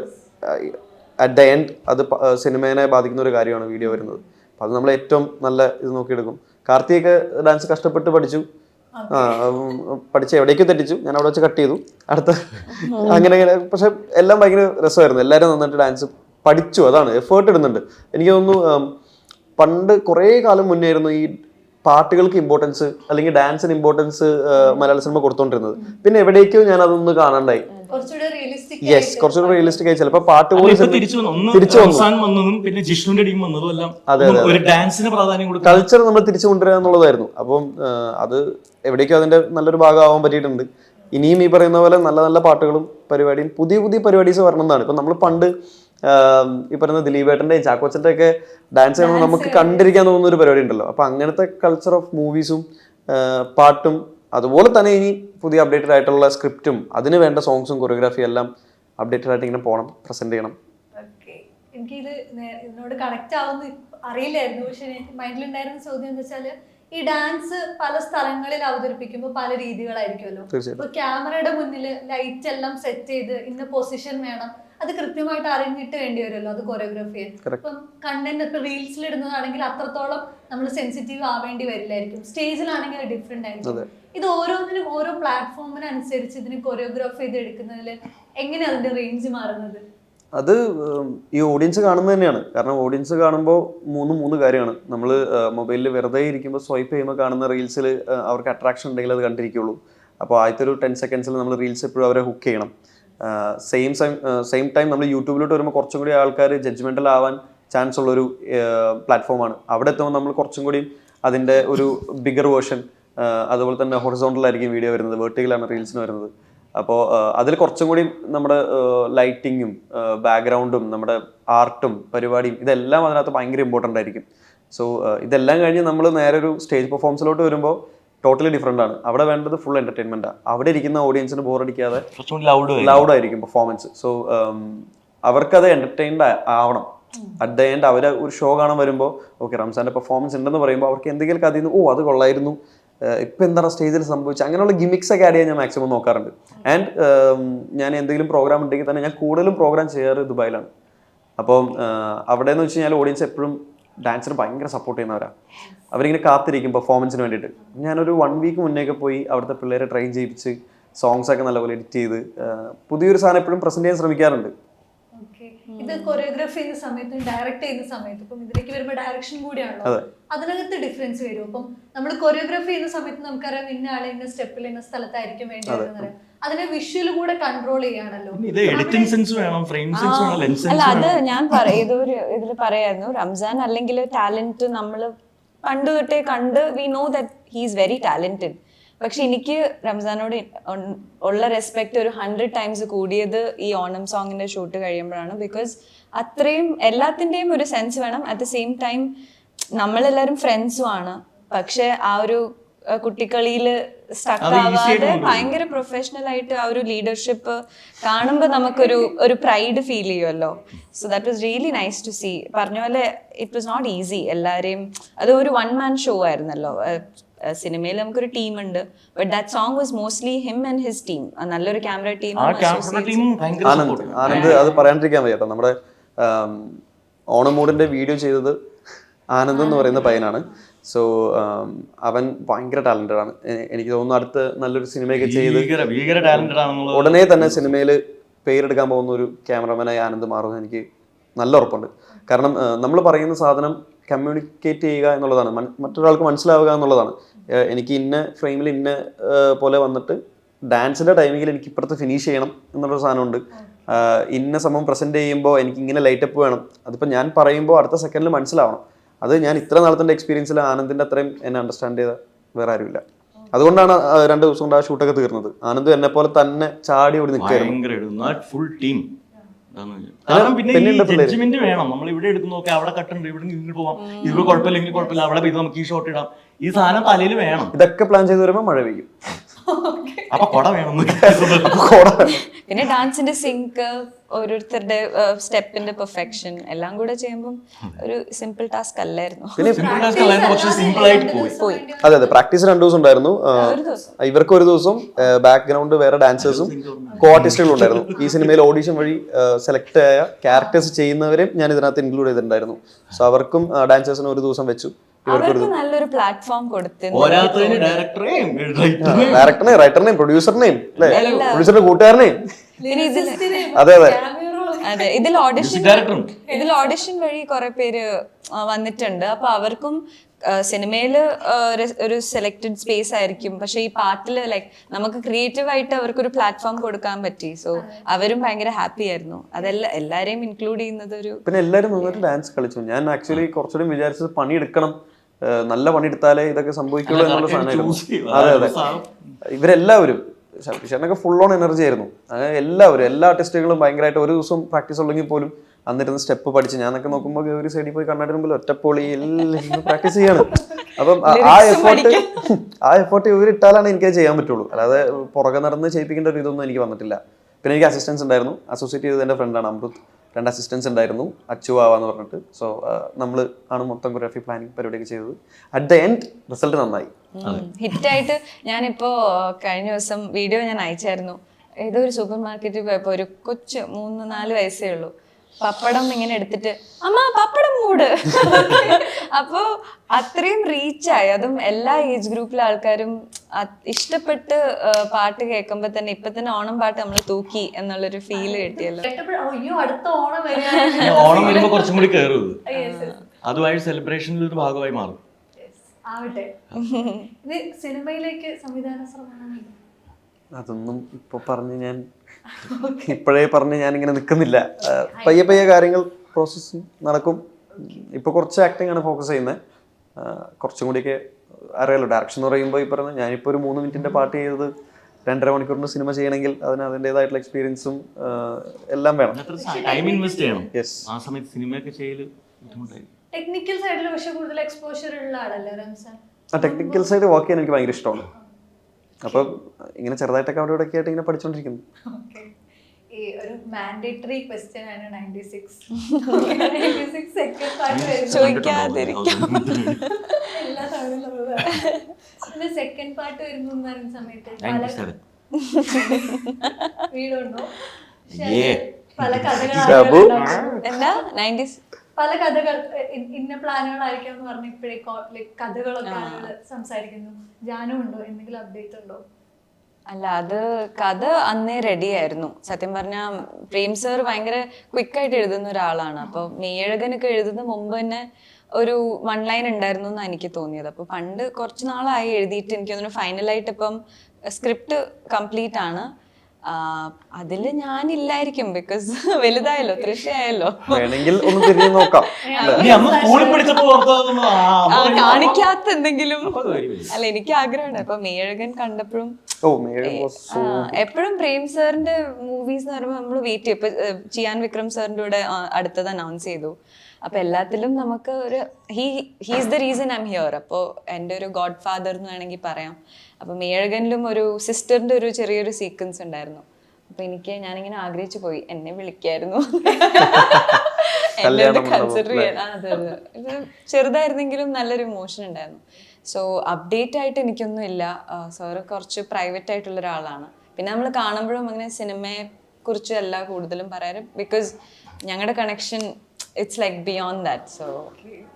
അറ്റ് ദ എൻഡ് അത് സിനിമേനെ ബാധിക്കുന്ന ഒരു കാര്യമാണ് വീഡിയോ വരുന്നത്. അപ്പം അത് നമ്മൾ ഏറ്റവും നല്ല ഇത് നോക്കിയെടുക്കും. കാർത്തിയൊക്കെ ഡാൻസ് കഷ്ടപ്പെട്ട് പഠിച്ചു. ആ പഠിച്ച് എവിടേക്കും തെറ്റിച്ചു. ഞാൻ അവിടെ വെച്ച് കട്ട് ചെയ്തു. അടുത്ത അങ്ങനെ അങ്ങനെ. പക്ഷെ എല്ലാം ഭയങ്കര രസമായിരുന്നു. എല്ലാവരും നന്നായിട്ട് ഡാൻസ് പഠിച്ചു. അതാണ് എഫേർട്ട് ഇടുന്നുണ്ട്. എനിക്ക് തോന്നുന്നു പണ്ട് കുറേ കാലം മുന്നേ ആയിരുന്നു ഈ പാട്ടുകൾക്ക് ഇമ്പോർട്ടൻസ് അല്ലെങ്കിൽ ഡാൻസിന് ഇമ്പോർട്ടൻസ് മലയാള സിനിമ കൊടുത്തോണ്ടിരുന്നത്. പിന്നെ എവിടേക്കോ ഞാൻ അതൊന്ന് കാണാണ്ടായി. യെസ് കുറച്ചുകൂടി റിയലിസ്റ്റിക് ആയി. ചിലപ്പോൾ പാട്ട് പോലും തിരിച്ചു വന്നതും പിന്നെ ജിഷ്ണുവിന്റെ ടീം വന്നതും എല്ലാം അതെ, അതെ, ഒരു ഡാൻസിന് പ്രാധാന്യം കൊടുക്കുക കൾച്ചർ നമ്മൾ തിരിച്ചു കൊണ്ടുവരിക എന്നുള്ളതായിരുന്നു. അപ്പം അത് എവിടേക്കും അതിന്റെ നല്ലൊരു ഭാഗമാവാൻ പറ്റിയിട്ടുണ്ട്. ഇനിയും ഈ പറയുന്ന പോലെ നല്ല നല്ല പാട്ടുകളും പരിപാടിയും പുതിയ പുതിയ പരിപാടീസ് വരണം എന്നാണ്. ഇപ്പം നമ്മൾ പണ്ട് ഈ പറയുന്ന ദിലീപേട്ടന്റെയും ചാക്കോച്ചന്റെ ഒക്കെ ഡാൻസ് നമുക്ക് കണ്ടിരിക്കാൻ തോന്നുന്ന ഒരു പരിപാടി ഉണ്ടല്ലോ. അപ്പം അങ്ങനത്തെ കൾച്ചർ ഓഫ് മൂവീസും പാട്ടും അതുപോലെ തന്നെ ഇനി പുതിയ അപ്ഡേറ്റഡ് ആയിട്ടുള്ള സ്ക്രിപ്റ്റും അതിന് വേണ്ട സോങ്സും കൊറിയോഗ്രാഫി എല്ലാം അപ്ഡേറ്റഡ് ആയിട്ട് ഇങ്ങനെ പോകണം പ്രസന്റ് ചെയ്യണം. എനിക്കിത് ഇതിനോട് കണക്ട് ആവുന്ന. അറിയില്ലായിരുന്നു. പക്ഷെ മൈൻഡിലുണ്ടായിരുന്ന ചോദ്യം എന്താ വെച്ചാൽ ഈ ഡാൻസ് പല സ്ഥലങ്ങളിൽ അവതരിപ്പിക്കുമ്പോൾ പല രീതികളായിരിക്കുമല്ലോ. ഇപ്പൊ ക്യാമറയുടെ മുന്നിൽ ലൈറ്റ് എല്ലാം സെറ്റ് ചെയ്ത് ഇന്ന പൊസിഷൻ വേണം. അത് കൃത്യമായിട്ട് അറിഞ്ഞിട്ട് വേണ്ടി വരുമല്ലോ അത് കൊറിയോഗ്രാഫി ചെയ്യാൻ. ഇപ്പം കണ്ടന്റ് ഇപ്പൊ റീൽസിൽ ഇടുന്നതാണെങ്കിൽ അത്രത്തോളം നമ്മൾ സെൻസിറ്റീവ് ആവേണ്ടി വരില്ലായിരിക്കും. സ്റ്റേജിലാണെങ്കിൽ അത് ഡിഫറെന്റ് ആയിരിക്കും. ഇത് ഓരോന്നിനും ഓരോ പ്ലാറ്റ്ഫോമിനനുസരിച്ച് ഇതിന് കൊറിയോഗ്രാഫ് ചെയ്ത് എടുക്കുന്നതിൽ എങ്ങനെ അതിന്റെ റേഞ്ച് മാറുന്നത്? അത് ഈ ഓഡിയൻസ് കാണുന്നത് തന്നെയാണ്. കാരണം ഓഡിയൻസ് കാണുമ്പോൾ മൂന്ന് മൂന്ന് കാര്യമാണ്. നമ്മൾ മൊബൈലിൽ വെറുതെ ഇരിക്കുമ്പോൾ സ്വൈപ്പ് ചെയ്യുമ്പോൾ കാണുന്ന റീൽസിൽ അവർക്ക് അട്രാക്ഷൻ ഉണ്ടെങ്കിൽ അത് കണ്ടിരിക്കുള്ളൂ. അപ്പോൾ ആദ്യത്തെ ഒരു ടെൻ സെക്കൻഡ്സിൽ നമ്മൾ റീൽസ് എപ്പോഴും അവരെ ഹുക്ക് ചെയ്യണം. സെയിം സെയിം സെയിം ടൈം നമ്മൾ യൂട്യൂബിലോട്ട് വരുമ്പോൾ കുറച്ചും കൂടി ആൾക്കാർ ജഡ്ജ്മെന്റൽ ആവാൻ ചാൻസ് ഉള്ളൊരു പ്ലാറ്റ്ഫോമാണ് അവിടെ എത്തുമ്പോൾ നമ്മൾ കുറച്ചും കൂടി അതിന്റെ ഒരു ബിഗർ വേർഷൻ അതുപോലെ തന്നെ ഹൊറിസോണ്ടലായിരിക്കും വീഡിയോ വരുന്നത് വേർട്ടിക്കലാണ് റീൽസിന് വരുന്നത്. അപ്പോൾ അതിൽ കുറച്ചും കൂടി നമ്മുടെ ലൈറ്റിങ്ങും ബാക്ക്ഗ്രൗണ്ടും നമ്മുടെ ആർട്ടും പരിപാടിയും ഇതെല്ലാം അതിനകത്ത് ഭയങ്കര ഇമ്പോർട്ടന്റ് ആയിരിക്കും. സോ ഇതെല്ലാം കഴിഞ്ഞ് നമ്മൾ നേരെ ഒരു സ്റ്റേജ് പെർഫോമൻസിലോട്ട് വരുമ്പോൾ ടോട്ടലി ഡിഫറെന്റ് ആണ്. അവിടെ വേണ്ടത് ഫുൾ എന്റർടൈൻമെന്റ് ആണ് അവിടെ ഇരിക്കുന്ന ഓഡിയൻസിന് ബോറടിക്കാതെ കുറച്ചും ലൗഡ് ലൗഡ് ആയിരിക്കും. പെർഫോമൻസ് സോ അവർക്കത് എന്റർടൈൻഡ് ആവണം. അറ്റ് ദ എൻഡ് അവർ ഒരു ഷോ കാണാൻ വരുമ്പോൾ ഓക്കെ റംസാന്റെ പെർഫോമൻസ് ഉണ്ടെന്ന് പറയുമ്പോൾ അവർക്ക് എന്തെങ്കിലും അതിൽ നിന്ന് ഓ അത് കൊള്ളായിരുന്നു. ഇപ്പം എന്താണ് സ്റ്റേജിൽ സംഭവിച്ചത്? അങ്ങനെയുള്ള ഗിമിക്സ് ഒക്കെ ആഡ് ചെയ്യാൻ ഞാൻ മാക്സിമം നോക്കാറുണ്ട്. ആൻഡ് ഞാൻ എന്തെങ്കിലും പ്രോഗ്രാം ഉണ്ടെങ്കിൽ തന്നെ ഞാൻ കൂടുതലും പ്രോഗ്രാം ചെയ്യാറ് ദുബായിലാണ്. അപ്പം അവിടെ എന്ന് വെച്ച് കഴിഞ്ഞാൽ ഓഡിയൻസ് എപ്പോഴും ഡാൻസിന് ഭയങ്കര സപ്പോർട്ട് ചെയ്യുന്നവരാണ് അവരിങ്ങനെ കാത്തിരിക്കും പെർഫോമൻസിന് വേണ്ടിയിട്ട്. ഞാനൊരു വൺ വീക്ക് മുന്നേയൊക്കെ പോയി അവിടുത്തെ പിള്ളേരെ ട്രെയിൻ ചെയ്യിപ്പിച്ച് സോങ്സ് ഒക്കെ നല്ലപോലെ എഡിറ്റ് ചെയ്ത് പുതിയൊരു സാധനം എപ്പോഴും പ്രസന്റ് ചെയ്യാൻ ശ്രമിക്കാറുണ്ട്. ഇത് കൊറിയോഗ്രാഫ് ചെയ്യുന്ന സമയത്തും ഡയറക്റ്റ് ചെയ്യുന്ന സമയത്തും ഇപ്പം ഇതിലേക്ക് വരുമ്പോൾ ഡയറക്ഷൻ കൂടിയാണല്ലോ. അതെ. അതിനകത്ത് ഡിഫറൻസ് വരും. അപ്പം നമ്മൾ കൊറിയോഗ്രാഫ് ചെയ്യുന്ന സമയത്ത് നമുക്കറിയാം ഇന്ന ആളെ ഇന്ന സ്റ്റെപ്പിൽ ഇന്ന സ്ഥലത്തായിരിക്കും വേണ്ടി അതിനെ വിഷ്വൽ കൂടെ കൺട്രോൾ ചെയ്യാണല്ലോ ഇത് എഡിറ്റിംഗ് സെൻസ് വേണം ഫ്രെയിം സെൻസ് വേണം ലെൻസ് അല്ല അത് ഞാൻ പറ- ഇതൊരു ഇതിൽ പറയായിരുന്നു റംസാൻ അല്ലെങ്കിൽ ടാലന്റ് നമ്മൾ പണ്ട് തൊട്ടേ കണ്ട് we know that he's very talented പക്ഷെ എനിക്ക് റംസാനോട് ഉള്ള റെസ്പെക്ട് ഒരു ഹൺഡ്രഡ് ടൈംസ് കൂടിയത് ഈ ഓണം സോങ്ങിന്റെ ഷൂട്ട് കഴിയുമ്പോഴാണ്. ബിക്കോസ് അത്രയും എല്ലാത്തിന്റെയും ഒരു സെൻസ് വേണം. അറ്റ് ദ സെയിം ടൈം നമ്മളെല്ലാവരും ഫ്രണ്ട്സും ആണ്. പക്ഷെ ആ ഒരു അഹ് കുട്ടിക്കളിയിൽ സ്റ്റക്ക് ആവാതെ ഭയങ്കര പ്രൊഫഷണൽ ആയിട്ട് ആ ഒരു ലീഡർഷിപ്പ് കാണുമ്പോൾ നമുക്കൊരു ഒരു പ്രൈഡ് ഫീൽ ചെയ്യുമല്ലോ so that was really nice to see പറഞ്ഞ പോലെ ഇറ്റ് വാസ് നോട്ട് ഈസി എല്ലാവരെയും അത് ഒരു വൺ മാൻ ഷോ ആയിരുന്നല്ലോ. സിനിമയിൽ നമുക്കൊരു ടീം ഉണ്ട്. But that song was mostly him and his team നല്ലൊരു ക്യാമറ ടീം ആ ക്യാമറ ടീം ഭയങ്കര ആനന്ദ് അത് പറയാണ്ടിരിക്കാൻ വയ്യ കേട്ടോ. നമ്മുടെ ആം, ഓണം മൂഡിന്റെ വീഡിയോ ചെയ്തത് ആനന്ദ് എന്ന് പറയുന്ന പയ്യനാണ്. സോ അവൻ ഭയങ്കര ടാലന്റഡ് ആണ്. എനിക്ക് തോന്നുന്നു അടുത്ത് നല്ലൊരു സിനിമയൊക്കെ ചെയ്ത് ഉടനെ തന്നെ സിനിമയിൽ പേരെടുക്കാൻ പോകുന്ന ഒരു ക്യാമറമാനായി ആനന്ദ് മാറുമെന്ന് എനിക്ക് നല്ല ഉറപ്പുണ്ട്. കാരണം നമ്മൾ പറയുന്ന സാധനം കമ്മ്യൂണിക്കേറ്റ് ചെയ്യുക എന്നുള്ളതാണ്. മറ്റൊരാൾക്ക് മനസ്സിലാവുക എന്നുള്ളതാണ്. എനിക്ക് ഇന്ന ഫ്രെയിമിൽ ഇന്ന പോലെ വന്നിട്ട് ഡാൻസിന്റെ ടൈമിങ്ങിൽ എനിക്ക് ഇപ്പുറത്ത് ഫിനിഷ് ചെയ്യണം എന്നുള്ളൊരു സാധനമുണ്ട്. ഇന്ന സംഭവം പ്രസന്റ് ചെയ്യുമ്പോൾ എനിക്ക് ഇങ്ങനെ ലൈറ്റപ്പ് വേണം. അതിപ്പോൾ ഞാൻ പറയുമ്പോൾ അടുത്ത സെക്കൻഡിൽ മനസ്സിലാവണം. അത് ഞാൻ ഇത്ര നാളത്തെ എക്സ്പീരിയൻസിൽ ആനന്ദിന്റെ അത്രയും എന്നെ അണ്ടർസ്റ്റാൻഡ് ചെയ്ത വേറെ ആരുമില്ല. അതുകൊണ്ടാണ് രണ്ട് ദിവസം കൊണ്ട് ആ ഷൂട്ടൊക്കെ തീർന്നത്. ആനന്ദ് എന്നെ പോലെ തന്നെ ചാടി ഓടി നിൽക്കായിരുന്നു ഫുൾ പിള്ളേര്. ജഡ്ജ്മെന്റ് വേണം. നമ്മൾ ഇവിടെ എടുക്കുന്ന നോക്കാം അവിടെ കട്ടുണ്ട് ഇവിടെ ഇങ്ങോട്ട് പോവാം. ഇവിടെ കുഴപ്പമില്ലെങ്കിൽ കുഴപ്പമില്ല. അവിടെ ഇത് നമുക്ക് ഈ ഷോട്ട് ഇടാം. ഈ സാധനം തലയിൽ വേണം. ഇതൊക്കെ പ്ലാൻ ചെയ്ത് വരുമ്പോൾ മഴ പെയ്യും. അപ്പൊ കൊട വേണം കോട. പിന്നെ ഡാൻസിന്റെ സിങ്ക് ഓരോരുത്തരുടെ സ്റ്റെപ്പിന്റെ പെർഫെക്ഷൻ എല്ലാം കൂടെ ചെയ്യുമ്പോൾ ഒരു സിമ്പിൾ ടാസ്ക് അല്ലായിരുന്നു. അതെ അതെ പ്രാക്ടീസ് രണ്ടു ദിവസം ഉണ്ടായിരുന്നു. ഒരു ദിവസം. ഇവർക്ക് ഒരു ദിവസം ബാക്ക്ഗ്രൗണ്ട് വേറെ ഡാൻസേഴ്സും കോ ആർട്ടിസ്റ്റുകളും ഉണ്ടായിരുന്നു. ഈ സിനിമയിൽ ഓഡിഷൻ വഴി സെലക്ട് ആയ ക്യാരക്ടേഴ്സ് ചെയ്യുന്നവരെയും ഞാൻ ഇതിനകത്ത് ഇൻക്ലൂഡ് ചെയ്തിട്ടുണ്ടായിരുന്നു. സോ അവർക്കും ഡാൻസേഴ്സിന് ഒരു ദിവസം വെച്ചു. അവർക്ക് നല്ലൊരു പ്ലാറ്റ്ഫോം കൊടുത്തു ഡയറക്ടറിനെയും റൈറ്ററിനെയും പ്രൊഡ്യൂസറിനെയും അല്ലേ? പ്രൊഡ്യൂസറിന്റെ കൂട്ടുകാരനെയും. അതെ അതെ. അതെ ഇതിൽ ഓഡിഷൻ ഡയറക്ടറും ഇതിൽ ഓഡിഷൻ വഴി കുറെ പേര് വന്നിട്ടുണ്ട്. അപ്പൊ അവർക്കും സിനിമയിൽ ഒരു സെലക്റ്റഡ് സ്പേസ് ആയിരിക്കും. പക്ഷെ ഈ പാട്ടിൽ ലൈക്ക് നമുക്ക് ക്രിയേറ്റീവ് ആയിട്ട് അവർക്ക് ഒരു പ്ലാറ്റ്ഫോം കൊടുക്കാൻ പറ്റി. സോ അവരും ഭയങ്കര ഹാപ്പി ആയിരുന്നു. അതെല്ലാം എല്ലാരെയും ഇൻക്ലൂഡ് ചെയ്യുന്നത് ഒരു പിന്നെ എല്ലാവരും നന്നായിട്ട് ഡാൻസ് കളിച്ചു. ഞാൻ ആക്ച്വലി കുറച്ചുകൂടി വിചാരിച്ചത് പണിയെടുക്കണം നല്ല പണിയെടുത്താലേ ഇതൊക്കെ സംഭവിക്കുള്ളൂ എന്നുള്ള സാധനമായിരുന്നു. അതെ അതെ. ഇവരെല്ലാവരും ശരണൊക്കെ ഫുൾ ഓൺ എനർജി ആയിരുന്നു. അങ്ങനെ എല്ലാവരും എല്ലാ ആർട്ടിസ്റ്റുകളും ഭയങ്കരമായിട്ട് ഒരു ദിവസം പ്രാക്ടീസ് ഉള്ളെങ്കിൽ പോലും അന്നിരുന്ന് സ്റ്റെപ്പ് പഠിച്ച് ഞാനൊക്കെ നോക്കുമ്പോൾ ഒരു സൈഡിൽ പോയി കണ്ണാടി മുമ്പിൽ ഒറ്റപ്പൊളി എല്ലാം പ്രാക്ടീസ് ചെയ്യാണ്. അപ്പം ആ- എഫേർട്ട് എഫോർട്ട് ആ എഫോർട്ട് ഇവരിട്ടാലാണ് എനിക്കത് ചെയ്യാൻ പറ്റുള്ളൂ. അല്ലാതെ പുറകെ നടന്ന് ചെയ്യിപ്പിക്കേണ്ട ഒരു ഇതൊന്നും എനിക്ക് വന്നിട്ടില്ല. പിന്നെ എനിക്ക് അസിസ്റ്റൻസ് ഉണ്ടായിരുന്നു. അസോസിയേറ്റ് ചെയ്തത് എന്റെ ഫ്രണ്ടാണ് അമൃത്. രണ്ട് അസിസ്റ്റൻസ് ഉണ്ടായിരുന്നു അച്ചു ആവാന്ന് പറഞ്ഞിട്ട്. സോ നമ്മൾ ആണ് മൊത്തം കൊറിയോഗ്രാഫി പ്ലാനിങ് പരിപാടിയൊക്കെ ചെയ്തത്. അറ്റ് ദ എൻഡ് റിസൾട്ട് നന്നായി. ഹിറ്റായിട്ട് ഞാനിപ്പോ കഴിഞ്ഞ ദിവസം വീഡിയോ ഞാൻ അയച്ചായിരുന്നു. ഏതോ ഒരു സൂപ്പർ മാർക്കറ്റിൽ പോയപ്പോ ഒരു കൊച്ചു മൂന്ന് നാല് വയസ്സേ ഉള്ളൂ. പപ്പടം ഇങ്ങനെ എടുത്തിട്ട് അമ്മ പപ്പടം മൂട്. അപ്പോ അത്രയും റീച്ചായി അതും എല്ലാ ഏജ് ഗ്രൂപ്പിലെ ആൾക്കാരും ഇഷ്ടപ്പെട്ട് പാട്ട് കേൾക്കുമ്പോ തന്നെ ഇപ്പൊ തന്നെ ഓണം പാട്ട് നമ്മൾ തൂക്കി എന്നുള്ളൊരു ഫീൽ കിട്ടിയല്ലോ. കേട്ടപ്പോഴ അയ്യോ അടുത്ത ഓണം ഇനി ഓണം വരുമ്പോ കുറച്ചും കൂടി കയറും yes, അതുമായി സെലിബ്രേഷനിൽ ഒരു ഭാഗമായി മാറും. ആവട്ടെ. ഇത് സിനിമയിലേക്ക് സംവിധാന ശ്രമമാണ് അതൊന്നും ഇപ്പൊ പറഞ്ഞ് ഞാൻ ഇപ്പോഴേ പറഞ്ഞ് ഞാനിങ്ങനെ ഇങ്ങനെ നിൽക്കുന്നില്ല പയ്യെ പയ്യെ കാര്യങ്ങൾ പ്രോസസ്സ് നടക്കും. ഇപ്പൊ കുറച്ച് ആക്ടിങ് ആണ് ഫോക്കസ് ചെയ്യുന്നത്. കുറച്ചും കൂടിയൊക്കെ അറിയാലോ. ഡയറക്ഷൻ എന്ന് പറയുമ്പോൾ ഈ പറഞ്ഞ ഞാനിപ്പോൾ ഒരു മൂന്ന് മിനിറ്റിന്റെ പാട്ട് ചെയ്തത് രണ്ടര മണിക്കൂറിന്റെ സിനിമ ചെയ്യണമെങ്കിൽ അതിന് അതിന്റെതായിട്ടുള്ള എക്സ്പീരിയൻസും എല്ലാം വേണം. ടൈം ഇൻവെസ്റ്റ് ചെയ്യണം. യെസ് ആ സമയത്ത് സിനിമയൊക്കെ ചെയ്യൽ ടെക്നിക്കൽ സൈഡിൽ പക്ഷേ കൂടുതൽ എക്സ്പോഷർ ഉള്ള ആളല്ലേ റംസാൻ ആ ടെക്നിക്കൽ സൈഡ് വർക്ക് ചെയ്യാൻ എനിക്ക് ഭയങ്കര ഇഷ്ടമാണ്. അപ്പം ഇങ്ങനെ ചെറുതായിട്ടൊക്കെ അവിടെ ഇവിടെ ആയിട്ട് ഇങ്ങനെ പഠിച്ചുകൊണ്ടിരിക്കുന്നു. ഈ ഒരു മാൻഡേറ്ററി ക്വസ്റ്റ്യൻ ആണ് നയന്റി സിക്സ് സെക്കൻഡ് പാർട്ട് ചോദിക്കാതിരിക്കാം എല്ലാ പിന്നെ സെക്കൻഡ് പാർട്ട് വരുന്നു എന്ന് പറയുന്ന സമയത്ത് പല വീടുണ്ടോ? കഥകളാണ് കഥകൾ എന്താ? നയന്റീസ് പല കഥകൾ ഇന്ന പ്ലാനുകളായിരിക്കും എന്ന് പറഞ്ഞ് ഇപ്പോഴേ കഥകളൊക്കെ ആളുകൾ സംസാരിക്കുന്നു. ജാനു ഉണ്ടോ? എന്തെങ്കിലും അപ്ഡേറ്റ് ഉണ്ടോ? അല്ല അത് കഥ അന്നേ റെഡി ആയിരുന്നു. സത്യം പറഞ്ഞാൽ പ്രേം സർ ഭയങ്കര ക്വിക്കായിട്ട് എഴുതുന്ന ഒരാളാണ്. അപ്പോൾ മേഴകനൊക്കെ എഴുതുന്ന മുമ്പ് തന്നെ ഒരു വൺ ലൈൻ ഉണ്ടായിരുന്നു എന്നാണ് എനിക്ക് തോന്നിയത്. അപ്പോൾ പണ്ട് കുറച്ച് നാളായി എഴുതിയിട്ട് എനിക്ക് തോന്നുന്നു ഫൈനലായിട്ട് ഇപ്പം സ്ക്രിപ്റ്റ് കംപ്ലീറ്റ് ആണ്. അതിൽ ഞാനില്ലായിരിക്കും ബിക്കോസ് വലുതായല്ലോ തൃശയായല്ലോ വേണമെങ്കിൽ ഒന്ന് തിരിഞ്ഞു നോക്കാം. കാണിക്കാത്ത എന്തെങ്കിലും. അല്ല എനിക്ക് ആഗ്രഹമാണ് അപ്പൊ മേഴകൻ കണ്ടപ്പോഴും എപ്പോഴും പ്രേം സാറിന്റെ മൂവീസ് എന്ന് പറയുമ്പോൾ നമ്മൾ വെയിറ്റ് ചെയ്യും. ഇപ്പൊ ചിയാൻ വിക്രം സാറിന്റെ കൂടെ അടുത്തത് അനൗൺസ് ചെയ്തു. അപ്പൊ എല്ലാത്തിലും നമുക്ക് ഒരു he he's the reason I'm here അപ്പോൾ എന്റെ ഒരു ഗോഡ് ഫാദർ എന്ന് വേണമെങ്കിൽ പറയാം. അപ്പൊ മേഴകനിലും ഒരു സിസ്റ്ററിന്റെ ഒരു ചെറിയൊരു സീക്വൻസ് ഉണ്ടായിരുന്നു. അപ്പൊ എനിക്ക് ഞാനിങ്ങനെ ആഗ്രഹിച്ചു പോയി. എന്നെ വിളിക്കായിരുന്നു. എന്നെ കല്യാണം കൺസിഡർ ചെയ്യാൻ ആ, അതെ അതെ. ഇത് ചെറുതായിരുന്നെങ്കിലും നല്ലൊരു ഇമോഷൻ ഉണ്ടായിരുന്നു. സോ അപ്ഡേറ്റ് ആയിട്ട് എനിക്കൊന്നും ഇല്ല. സാറ് കുറച്ച് പ്രൈവറ്റ് ആയിട്ടുള്ള ഒരാളാണ്. പിന്നെ നമ്മൾ കാണുമ്പോഴും അങ്ങനെ സിനിമയെ കുറിച്ച് അല്ല കൂടുതലും പറയാറ്. ബിക്കോസ് ഞങ്ങളുടെ connection it's like beyond that so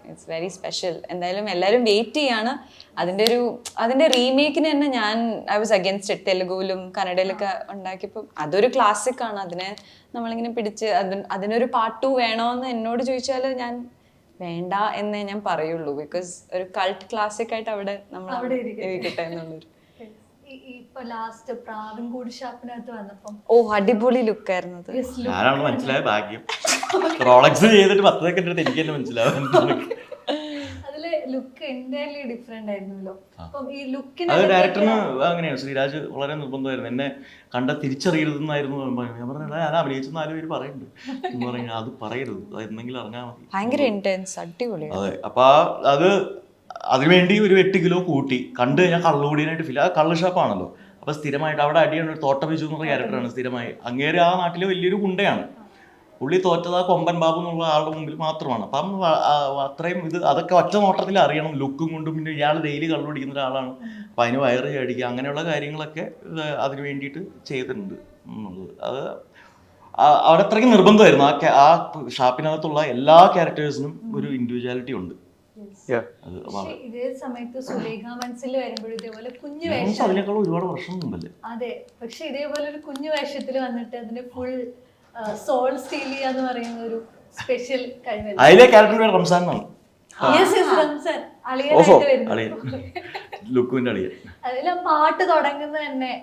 it's very special എന്തായാലും എല്ലാവരും വെയിറ്റ് ചെയ്യാണ്. അതിന്റെ ഒരു അതിന്റെ റീമേക്കിന് തന്നെ ഞാൻ ഐ വാസ് അഗെൻസ്റ്റ് ഇറ്റ് തെലുഗുവിലും കന്നഡയിലൊക്കെ ഉണ്ടാക്കിയപ്പോൾ അതൊരു ക്ലാസിക് ആണ്. അതിനെ നമ്മളിങ്ങനെ പിടിച്ച് അത് അതിനൊരു പാർട്ട് ടു വേണോന്ന് എന്നോട് ചോദിച്ചാൽ ഞാൻ വേണ്ട എന്നേ ഞാൻ പറയുള്ളൂ. ബിക്കോസ് ഒരു കൾട്ട് ക്ലാസിക് ആയിട്ട് അവിടെ നമ്മൾ ഇരിക്കട്ടെ. എന്നുള്ളൊരു ഇപ്പൊ ലാസ്റ്റ് പ്രാവിൻകൂട് ഷാപ്പിനകത്ത് വന്നപ്പം. ഓ അടിപൊളി അത്. Yes, look. ഞാനാണ് മനസ്സിലായ ഭാഗ്യം. റോളക്സ് ചെയ്തിട്ട് പത്ത് സെക്കൻഡ് എടുത്ത് എനിക്ക് തന്നെ മനസ്സിലാവും അതിൽ ലുക്ക് എന്റയർലി ഡിഫറെന്റ് ആയിരുന്നല്ലോ. അപ്പം ഈ ലുക്കിന് അത് ഡയറക്ടറിന് അങ്ങനെയാണ്. ശ്രീരാജ് വളരെ നിർബന്ധമായിരുന്നു. എന്നെ കണ്ട തിരിച്ചറിയരുതെന്നായിരുന്നു. ഞാൻ പറഞ്ഞത് ഞാൻ അഭിനയിച്ച നാല് പേര് പറയുന്നുണ്ട്. എന്ന് പറഞ്ഞു അത് പറയരുത്. അത് എന്തെങ്കിലും അറിഞ്ഞാൽ മതി. ഭയങ്കര ഇന്റൻസ് അടിപൊളി അതെ. അപ്പൊ അത് അതിനുവേണ്ടി ഒരു എട്ട് കിലോ കൂട്ടി. കണ്ട് ഞാൻ കള്ളുകൂടിയനായിട്ട് ഫീൽ ആ കള്ള് ഷാപ്പാണല്ലോ അപ്പൊ സ്ഥിരമായിട്ട് അവിടെ അടിയാണ് ഒരു തോട്ട ബിജു എന്നുള്ള ക്യാരക്ടറാണ് സ്ഥിരമായി. അങ്ങേര് ആ നാട്ടിലെ വലിയൊരു കുണ്ടയാണ് പുള്ളി തോറ്റത് ആ കൊമ്പൻ ബാബു എന്നുള്ള ആളുടെ മുമ്പിൽ മാത്രമാണ്. അപ്പം അത്രയും ഇത് അതൊക്കെ ഒറ്റ നോട്ടത്തിൽ അറിയണം. ലുക്കും കൊണ്ടും പിന്നെ ഇയാൾ ഡെയിലി കള്ളു പിടിക്കുന്ന ഒരാളാണ്. അപ്പം അതിന് വയറ് ചടിക്കുക അങ്ങനെയുള്ള കാര്യങ്ങളൊക്കെ അതിന് വേണ്ടിയിട്ട് ചെയ്തിട്ടുണ്ട്. എന്നുള്ളത് അത് അവിടെ അത്രയ്ക്ക് നിർബന്ധമായിരുന്നു. ആ ആ ഷാപ്പിനകത്തുള്ള എല്ലാ ക്യാരക്ടേഴ്സിനും ഒരു ഇൻഡിവിജ്വാലിറ്റി ഉണ്ട്. ഇതേ സമയത്ത് സുലേഖ മനസ്സിൽ വരുമ്പോഴും ഇതേപോലെ കുഞ്ഞു വേഷം. അതിനേക്കാളും ഒരുപാട് വർഷം മുമ്പല്ലേ അതെ. പക്ഷെ ഇതേപോലെ ഒരു കുഞ്ഞു വേഷത്തിൽ വന്നിട്ട് അതിന്റെ ഫുൾ സോൾ സ്റ്റീൽ ചെയ്യാന്ന് പറയുന്ന ഒരു സ്പെഷ്യൽ കഴിവല്ല? അതിലെ ക്യാരക്ടർ പേര് റംസാൻ എന്നാണ്. ലുക്കുവിന്റെ അളിയൻ. അതിൽ പാട്ട് തുടങ്ങുന്നത് തന്നെ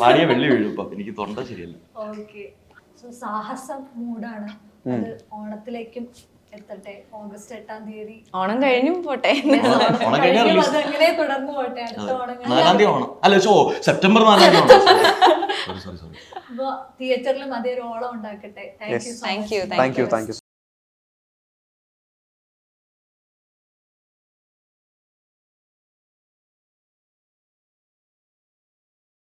പാടിയ വെള്ളി വീഴും എനിക്ക് തൊണ്ട ശരിയല്ല. സാഹസം മൂഡാണ് അത് ഓണത്തിലേക്കും എത്തട്ടെ? ഓഗസ്റ്റ് എട്ടാം തീയതി. ഓണം കഴിഞ്ഞു പോട്ടെ. ഓണം കഴിഞ്ഞും release. തുടർന്ന് പോട്ടെ? അടുത്ത ഓണങ്ങൾ നാലാം തീയതി ഓണം. അല്ല ഷോ സെപ്റ്റംബർ നാലാം തീയതി ഓണം. സോറി സോറി സോറി അപ്പൊ തിയേറ്ററിലും അതേ ഒരു ഓളം ഉണ്ടാക്കട്ടെ. Thank you so thank you thank you thank you